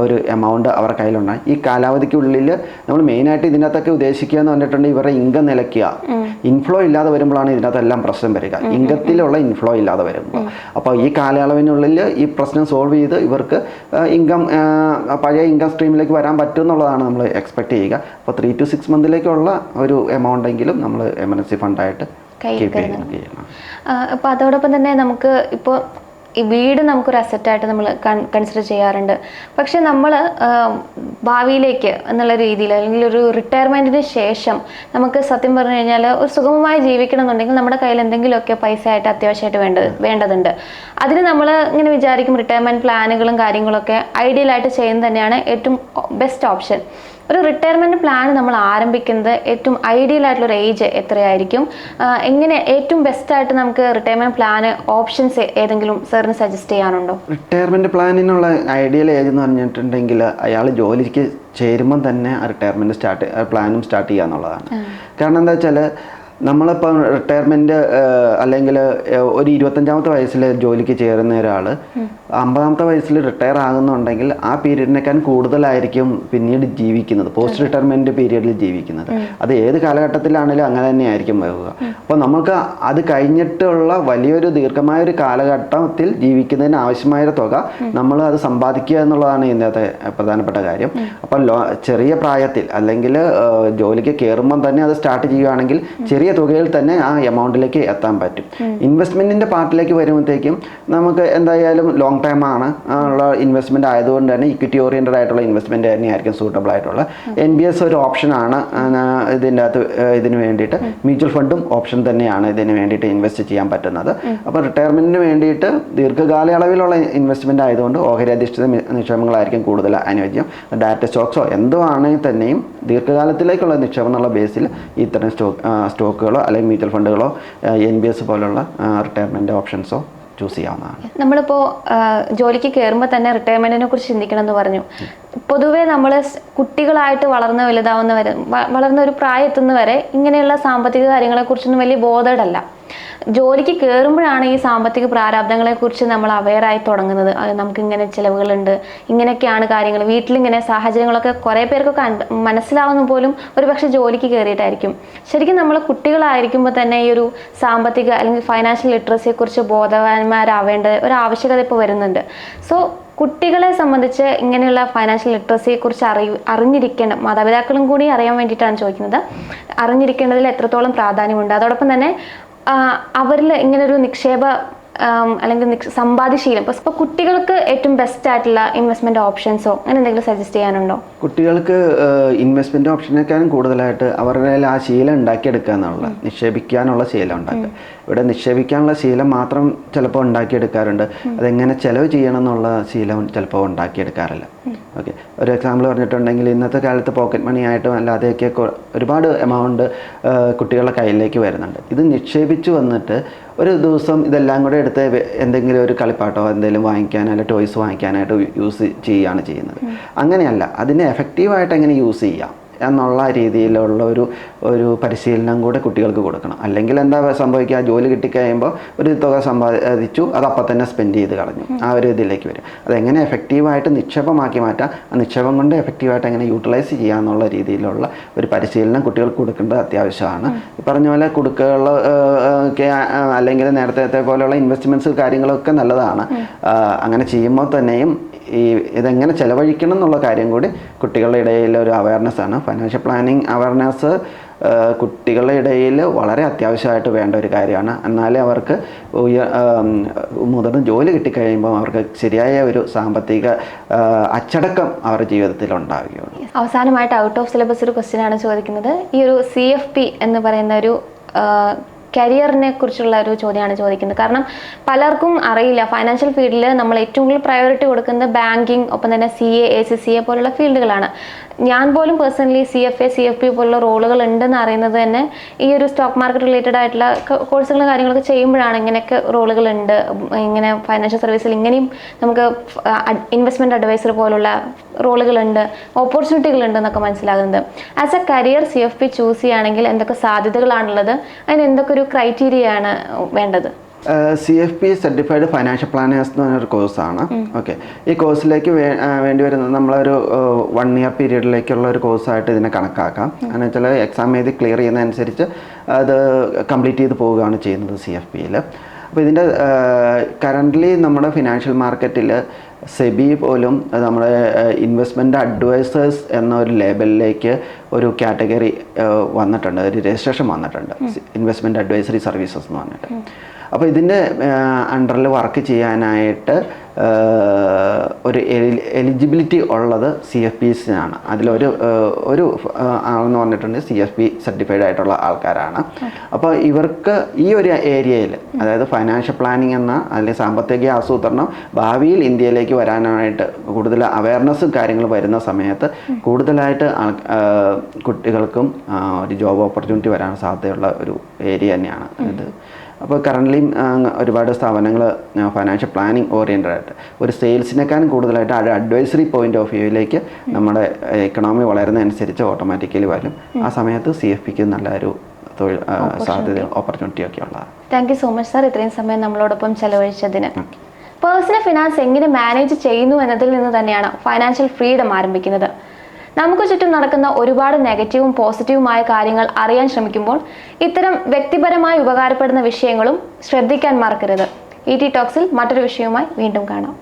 ഒരു എമൗണ്ട് അവരുടെ കയ്യിലുണ്ടായി. ഈ കാലാവധിക്കുള്ളിൽ നമ്മൾ മെയിനായിട്ട് ഇതിനകത്തൊക്കെ ഉദ്ദേശിക്കുക എന്ന് പറഞ്ഞിട്ടുണ്ടെങ്കിൽ ഇവരുടെ ഇൻകം നിലയ്ക്കുക. ഇൻഫ്ലോ ഇല്ലാതെ വരുമ്പോഴാണ് ഇതിനകത്തെല്ലാം പ്രശ്നം വരിക. ഇൻകത്തിലുള്ള ഇൻഫ്ലോ ഇല്ലാതെ വരുമ്പോൾ. അപ്പോൾ ഈ കാലയളവിനുള്ളിൽ ഈ പ്രശ്നം സോൾവ് ചെയ്ത് ഇവർക്ക് ഇൻകം പഴയ ഇൻകം സ്ട്രീമിലേക്ക് വരാൻ പറ്റും എന്നുള്ളതാണ് നമ്മൾ എക്സ്പെക്ട് ചെയ്യുക. അപ്പോൾ ത്രീ ടു സിക്സ് മന്തിലേക്കുള്ള ഒരു എമൗണ്ട് എങ്കിലും നമ്മൾ എമർജൻസി ഫണ്ടായിട്ട് അപ്പൊ കീപ്പ് ചെയ്യണം അപ്പോൾ അതോടൊപ്പം തന്നെ നമുക്ക് ഇപ്പോൾ ഈ വീട് നമുക്കൊരു അസറ്റായിട്ട് നമ്മൾ കൺസിഡർ ചെയ്യാറുണ്ട്. പക്ഷെ നമ്മൾ ഭാവിയിലേക്ക് എന്നുള്ള രീതിയിൽ അല്ലെങ്കിൽ ഒരു റിട്ടയർമെന്റിന് ശേഷം നമുക്ക് സത്യം പറഞ്ഞു കഴിഞ്ഞാൽ ഒരു സുഗമമായി ജീവിക്കണം എന്നുണ്ടെങ്കിൽ നമ്മുടെ കയ്യിൽ എന്തെങ്കിലുമൊക്കെ പൈസ ആയിട്ട് അത്യാവശ്യമായിട്ട് വേണ്ടത് വേണ്ടതുണ്ട്. അതിന് നമ്മൾ ഇങ്ങനെ വിചാരിക്കും റിട്ടയർമെന്റ് പ്ലാനുകളും കാര്യങ്ങളൊക്കെ ഐഡിയലായിട്ട് ചെയ്യുന്നത് തന്നെയാണ് ഏറ്റവും ബെസ്റ്റ് ഓപ്ഷൻ ഒരു റിട്ടയർമെന്റ് പ്ലാൻ നമ്മൾ ആരംഭിക്കുന്നത് ഏറ്റവും ഐഡിയൽ ആയിട്ടുള്ള ഒരു ഏജ് എത്രയായിരിക്കും? എങ്ങനെ ഏറ്റവും ബെസ്റ്റ് ആയിട്ട് നമുക്ക് റിട്ടയർമെന്റ് പ്ലാൻ ഓപ്ഷൻസ് ഏതെങ്കിലും സാറിന് സജസ്റ്റ് ചെയ്യാനുണ്ടോ? റിട്ടയർമെന്റ് പ്ലാനിനുള്ള ഐഡിയൽ ഏജ് എന്ന് പറഞ്ഞിട്ടുണ്ടെങ്കിൽ അയാൾ ജോലിക്ക് ചേരുമ്പം തന്നെ റിട്ടയർമെന്റ് സ്റ്റാർട്ട് പ്ലാനും സ്റ്റാർട്ട് ചെയ്യുക എന്നുള്ളതാണ് കാരണം എന്താ വെച്ചാൽ നമ്മളിപ്പം റിട്ടയർമെന്റ് അല്ലെങ്കിൽ ഒരു ഇരുപത്തഞ്ചാമത്തെ വയസ്സിൽ ജോലിക്ക് ചേരുന്ന ഒരാൾ അമ്പതാമത്തെ വയസ്സിൽ റിട്ടയർ ആകുന്നുണ്ടെങ്കിൽ ആ പീരീഡിനേക്കാൾ കൂടുതലായിരിക്കും പിന്നീട് ജീവിക്കുന്നത് പോസ്റ്റ് റിട്ടയർമെന്റ് പീരീഡിൽ ജീവിക്കുന്നത്. അത് ഏത് കാലഘട്ടത്തിലാണെങ്കിലും അങ്ങനെ തന്നെയായിരിക്കും പോകുക അപ്പോൾ നമുക്ക് അത് കഴിഞ്ഞിട്ടുള്ള വലിയൊരു ദീർഘമായ ഒരു കാലഘട്ടത്തിൽ ജീവിക്കുന്നതിന് ആവശ്യമായ തുക നമ്മൾ അത് സമ്പാദിക്കുക എന്നുള്ളതാണ് ഇന്നത്തെ പ്രധാനപ്പെട്ട കാര്യം. അപ്പം ലോ ചെറിയ പ്രായത്തിൽ അല്ലെങ്കിൽ ജോലിക്ക് കയറുമ്പം തന്നെ അത് സ്റ്റാർട്ട് ചെയ്യുകയാണെങ്കിൽ ചെറിയ തുകയിൽ തന്നെ ആ എമൗണ്ടിലേക്ക് എത്താൻ പറ്റും. ഇൻവെസ്റ്റ്മെന്റിന്റെ പാർട്ടിലേക്ക് വരുമ്പോഴത്തേക്കും നമുക്ക് എന്തായാലും ലോങ് ടൈം ആണ്. ഉള്ള ഇൻവെസ്റ്റ്മെന്റ് ആയതുകൊണ്ട് തന്നെ ഇക്വിറ്റി ഓറിയന്റഡ് ആയിട്ടുള്ള ഇൻവെസ്റ്റ്മെന്റ് തന്നെയായിരിക്കും സൂട്ടബിൾ ആയിട്ടുള്ള. എൻ ബി എസ് ഒരു ഓപ്ഷനാണ് ഇതിന്റെ അകത്ത് ഇതിന് വേണ്ടിയിട്ട്. മ്യൂച്വൽ ഫണ്ടും ഓപ്ഷൻ തന്നെയാണ് ഇതിന് വേണ്ടിയിട്ട് ഇൻവെസ്റ്റ് ചെയ്യാൻ പറ്റുന്നത്. അപ്പോൾ റിട്ടയർമെന്റിന് വേണ്ടിയിട്ട് ദീർഘകാലയളവിലുള്ള ഇൻവെസ്റ്റ്മെന്റ് ആയതുകൊണ്ട് ഓഹരി അധിഷ്ഠിത നിക്ഷേപങ്ങളായിരിക്കും കൂടുതൽ അനുയോജ്യം. ഡാറ്റ സ്റ്റോക്സോ എന്തോ ആണെങ്കിൽ തന്നെയും ദീർഘകാലത്തിലേക്കുള്ള നിക്ഷേപം എന്നുള്ള ബേസിൽ ഇത്തരം സ്റ്റോക്ക് സ്റ്റോക്ക് സ്റ്റോക്കുകളോ അല്ലെങ്കിൽ മ്യൂച്വൽ ഫണ്ടുകളോ എൻ ബി എസ് പോലുള്ള റിട്ടയർമെന്റ് ഓപ്ഷൻസോ ചൂസ് ചെയ്യാവുന്നതാണ്. നമ്മളിപ്പോൾ ജോലിക്ക് കയറുമ്പോൾ തന്നെ റിട്ടയർമെന്റിനെ കുറിച്ച് ചിന്തിക്കണം എന്ന് പറഞ്ഞു. പൊതുവേ നമ്മൾ കുട്ടികളായിട്ട് വളർന്ന് വലുതാവുന്നവരെ വളർന്ന ഒരു പ്രായം എത്തുന്നവരെ ഇങ്ങനെയുള്ള സാമ്പത്തിക കാര്യങ്ങളെക്കുറിച്ചൊന്നും വലിയ ബോധേഡല്ല. ജോലിക്ക് കയറുമ്പോഴാണ് ഈ സാമ്പത്തിക പ്രാരാബ്ദങ്ങളെക്കുറിച്ച് നമ്മൾ അവെയറായി തുടങ്ങുന്നത്. നമുക്ക് ഇങ്ങനെ ചിലവുകളുണ്ട്. ഇങ്ങനെയൊക്കെയാണ് കാര്യങ്ങൾ. വീട്ടിലിങ്ങനെ സാഹചര്യങ്ങളൊക്കെ കുറേ പേർക്കൊക്കെ മനസ്സിലാവുന്ന പോലും ഒരുപക്ഷെ ജോലിക്ക് കയറിയിട്ടായിരിക്കും ശരിക്കും നമ്മൾ കുട്ടികളായിരിക്കുമ്പോൾ തന്നെ ഈ ഒരു സാമ്പത്തിക അല്ലെങ്കിൽ ഫൈനാൻഷ്യൽ ലിറ്ററസിയെക്കുറിച്ച് ബോധവാന്മാരാവേണ്ട ഒരു ആവശ്യകത ഇപ്പോൾ വരുന്നുണ്ട്. സോ കുട്ടികളെ സംബന്ധിച്ച് ഇങ്ങനെയുള്ള ഫൈനാൻഷ്യൽ ലിറ്ററസിയെ കുറിച്ച് അറിയ അറിഞ്ഞിരിക്കേണ്ട മാതാപിതാക്കളും കൂടി അറിയാൻ വേണ്ടിയിട്ടാണ് ചോദിക്കുന്നത്. അറിഞ്ഞിരിക്കേണ്ടതിൽ എത്രത്തോളം പ്രാധാന്യമുണ്ട്. അതോടൊപ്പം തന്നെ അവരിൽ ഒരു നിക്ഷേപ അല്ലെങ്കിൽ സമ്പാദ്യശീലം. ഇപ്പോൾ കുട്ടികൾക്ക് ഏറ്റവും ബെസ്റ്റ് ആയിട്ടുള്ള ഇൻവെസ്റ്റ്മെന്റ് ഓപ്ഷൻസോ അങ്ങനെ എന്തെങ്കിലും സജസ്റ്റ് ചെയ്യാനുണ്ടോ? കുട്ടികൾക്ക് ഇൻവെസ്റ്റ്മെന്റ് ഓപ്ഷനേക്കാളും കൂടുതലായിട്ട് അവരുടെ ആ ശീലം ഉണ്ടാക്കിയെടുക്കുക എന്നുള്ള നിക്ഷേപിക്കാനുള്ള ശീലം ഉണ്ടാക്കുക. ഇവിടെ നിക്ഷേപിക്കാനുള്ള ശീലം മാത്രം ചിലപ്പോൾ ഉണ്ടാക്കിയെടുക്കാറുണ്ട്. അതെങ്ങനെ ചിലവ് ചെയ്യണം എന്നുള്ള ശീലം ചിലപ്പോൾ ഉണ്ടാക്കിയെടുക്കാറില്ല. ഓക്കെ. ഒരു എക്സാമ്പിൾ പറഞ്ഞിട്ടുണ്ടെങ്കിൽ ഇന്നത്തെ കാലത്ത് പോക്കറ്റ് മണി ആയിട്ടും അല്ലാതെയൊക്കെ ഒരുപാട് എമൗണ്ട് കുട്ടികളുടെ കയ്യിലേക്ക് വരുന്നുണ്ട്. ഇത് നിക്ഷേപിച്ചു വന്നിട്ട് ഒരു ദിവസം ഇതെല്ലാം കൂടെ എടുത്ത് എന്തെങ്കിലും ഒരു കളിപ്പാട്ടോ എന്തെങ്കിലും വാങ്ങിക്കാനോ അല്ലെങ്കിൽ ടോയ്സ് വാങ്ങിക്കാനായിട്ട് യൂസ് ചെയ്യുകയാണ് ചെയ്യുന്നത്. അങ്ങനെയല്ല. അതിനെ എഫക്റ്റീവായിട്ട് എങ്ങനെ യൂസ് ചെയ്യാം? എന്നുള്ള രീതിയിലുള്ള ഒരു ഒരു പരിശീലനം കൂടെ കുട്ടികൾക്ക് കൊടുക്കണം. അല്ലെങ്കിൽ എന്താ സംഭവിക്കുക? ജോലി കിട്ടിക്കഴിയുമ്പോൾ ഒരു തുക സമ്പാദിച്ചു അത് അപ്പം തന്നെ സ്പെൻഡ് ചെയ്ത് കളഞ്ഞു. ആ ഒരു ഇതിലേക്ക് വരും. അതെങ്ങനെ എഫക്റ്റീവായിട്ട് നിക്ഷേപമാക്കി മാറ്റാം? ആ നിക്ഷേപം കൊണ്ട് എഫക്റ്റീവായിട്ട് എങ്ങനെ യൂട്ടിലൈസ് ചെയ്യുക എന്നുള്ള രീതിയിലുള്ള ഒരു പരിശീലനം കുട്ടികൾക്ക് കൊടുക്കേണ്ടത് അത്യാവശ്യമാണ്. ഈ പറഞ്ഞ പോലെ കുടുക്കുകൾ ഒക്കെ അല്ലെങ്കിൽ നേരത്തെ പോലെയുള്ള ഇൻവെസ്റ്റ്മെന്റ്സ് കാര്യങ്ങളൊക്കെ നല്ലതാണ്. അങ്ങനെ ചെയ്യുമ്പോൾ തന്നെയും ഈ ഇതെങ്ങനെ ചിലവഴിക്കണം എന്നുള്ള കാര്യം കൂടി കുട്ടികളുടെ ഇടയിൽ ഒരു അവയർനെസ് ആണ്. ഫൈനാൻഷ്യൽ പ്ലാനിങ് അവയർനെസ് കുട്ടികളുടെ ഇടയിൽ വളരെ അത്യാവശ്യമായിട്ട് വേണ്ട ഒരു കാര്യമാണ്. എന്നാലേ അവർക്ക് മുതിർന്ന ജോലി കിട്ടിക്കഴിയുമ്പോൾ അവർക്ക് ശരിയായ ഒരു സാമ്പത്തിക അച്ചടക്കം അവരുടെ ജീവിതത്തിൽ ഉണ്ടാവുകയുള്ളൂ. അവസാനമായിട്ട് ഔട്ട് ഓഫ് സിലബസ് ഒരു ക്വസ്റ്റ്യൻ ആണ് ചോദിക്കുന്നത്. ഈ ഒരു സി എഫ് പി എന്ന് പറയുന്ന ഒരു കരിയറിനെ കുറിച്ചുള്ള ഒരു ചോദ്യമാണ് ചോദിക്കുന്നത്. കാരണം പലർക്കും അറിയില്ല ഫൈനാൻഷ്യൽ ഫീൽഡിൽ നമ്മൾ ഏറ്റവും കൂടുതൽ പ്രയോറിറ്റി കൊടുക്കുന്നത് ബാങ്കിങ് ഒപ്പം തന്നെ C A A C C A പോലുള്ള ഫീൽഡുകളാണ് ഞാൻ പോലും personally C F A C F P പോലുള്ള റോളുകൾ ഉണ്ടെന്ന് അറിയുന്നത് തന്നെ ഈ ഒരു സ്റ്റോക്ക് മാർക്കറ്റ് റിലേറ്റഡ് ആയിട്ടുള്ള കോഴ്സുകളും കാര്യങ്ങളൊക്കെ ചെയ്യുമ്പോഴാണ് ഇങ്ങനെയൊക്കെ റോളുകൾ ഉണ്ട്. ഇങ്ങനെ ഫൈനാൻഷ്യൽ സർവീസിൽ ഇങ്ങനെയും നമുക്ക് ഇൻവെസ്റ്റ്മെന്റ് അഡ്വൈസർ പോലുള്ള റോളുകളുണ്ട് ഓപ്പർച്യൂണിറ്റികൾ ഉണ്ട് എന്നൊക്കെ മനസ്സിലാകുന്നത്. As a career C F P choose ചെയ്യുകയാണെങ്കിൽ എന്തൊക്കെ സാധ്യതകളാണുള്ളത് അതിന് എന്തൊക്കെ ഒരു ക്രൈറ്റീരിയ ആണ് വേണ്ടത്? C F P certified financial planners എന്ന് പറഞ്ഞൊരു കോഴ്സാണ് ഓക്കെ ഈ കോഴ്സിലേക്ക് വേണ്ടി വരുന്നത് നമ്മളൊരു വൺ ഇയർ പീരീഡിലേക്കുള്ള ഒരു കോഴ്സായിട്ട് ഇതിനെ കണക്കാക്കാം. എന്ന് വെച്ചാൽ എക്സാം എഴുതി ക്ലിയർ ചെയ്യുന്നതനുസരിച്ച് അത് കംപ്ലീറ്റ് ചെയ്ത് പോവുകയാണ് ചെയ്യുന്നത് സി എഫ് പിയിൽ അപ്പോൾ ഇതിന്റെ കറന്റ്ലി നമ്മുടെ ഫിനാൻഷ്യൽ മാർക്കറ്റിൽ സെബി പോലും നമ്മുടെ ഇൻവെസ്റ്റ്മെന്റ് അഡ്വൈസേഴ്സ് എന്ന ഒരു ലേബലിലേക്ക് ഒരു കാറ്റഗറി വന്നിട്ടുണ്ട്. ഒരു രജിസ്ട്രേഷൻ വന്നിട്ടുണ്ട്. ഇൻവെസ്റ്റ്മെന്റ് അഡ്വൈസറി സർവീസസ് എന്ന് പറഞ്ഞിട്ട്. അപ്പോൾ ഇതിന്റെ അണ്ടറിൽ വർക്ക് ചെയ്യാനായിട്ട് ഒരു എലിജിബിലിറ്റി ഉള്ളത് സി എഫ് പിസിനാണ് അതിലൊരു ഒരു ആളെന്ന് പറഞ്ഞിട്ടുണ്ട് സി എഫ് പി സർട്ടിഫൈഡ് ആയിട്ടുള്ള ആൾക്കാരാണ്. അപ്പോൾ ഇവർക്ക് ഈ ഒരു ഏരിയയിൽ അതായത് ഫൈനാൻഷ്യൽ പ്ലാനിങ് എന്ന അല്ലെങ്കിൽ സാമ്പത്തിക ആസൂത്രണം ഭാവിയിൽ ഇന്ത്യയിലേക്ക് വരാനായിട്ട് കൂടുതൽ അവയർനെസ്സും കാര്യങ്ങളും വരുന്ന സമയത്ത് കൂടുതലായിട്ട് ആൾ കുട്ടികൾക്കും ഒരു ജോബ് ഓപ്പർച്യൂണിറ്റി വരാൻ സാധ്യതയുള്ള ഒരു ഏരിയ തന്നെയാണ്. ഇത് അപ്പോൾ കറന്റ്ലി ഒരുപാട് സ്ഥാപനങ്ങൾ ഫൈനാൻഷ്യൽ പ്ലാനിങ് ഓറിയന്റഡ് ആയിട്ട്. ഒരു സെയിൽസിനേക്കാളും കൂടുതലായിട്ട് ആ അഡ്വൈസറി പോയിന്റ് ഓഫ് വ്യൂയിലേക്ക് നമ്മുടെ എക്കണോമി വളരുന്നതനുസരിച്ച് ഓട്ടോമാറ്റിക്കലി വരും. ആ സമയത്ത് സി എഫ് പിക്ക് നല്ലൊരു തൊഴിൽ സാധ്യത ഓപ്പർച്യൂണിറ്റി ഒക്കെ ഉള്ളതാണ്. Thank you so much sir ഇത്രയും സമയം നമ്മളോടൊപ്പം ചെലവഴിച്ചതിന്. പേഴ്സണൽ ഫിനാൻസ് എങ്ങനെ മാനേജ് ചെയ്യുന്നു എന്നതിൽ നിന്ന് തന്നെയാണ് ഫൈനാൻഷ്യൽ ഫ്രീഡം ആരംഭിക്കുന്നത്. നമുക്ക് ചുറ്റും നടക്കുന്ന ഒരുപാട് നെഗറ്റീവും പോസിറ്റീവുമായ കാര്യങ്ങൾ അറിയാൻ ശ്രമിക്കുമ്പോൾ ഇത്തരം വ്യക്തിപരമായി ഉപകാരപ്പെടുന്ന വിഷയങ്ങളും ശ്രദ്ധിക്കാൻ മറക്കരുത്. ഇ ടി ടോക്സിൽ മറ്റൊരു വിഷയവുമായി വീണ്ടും കാണാം.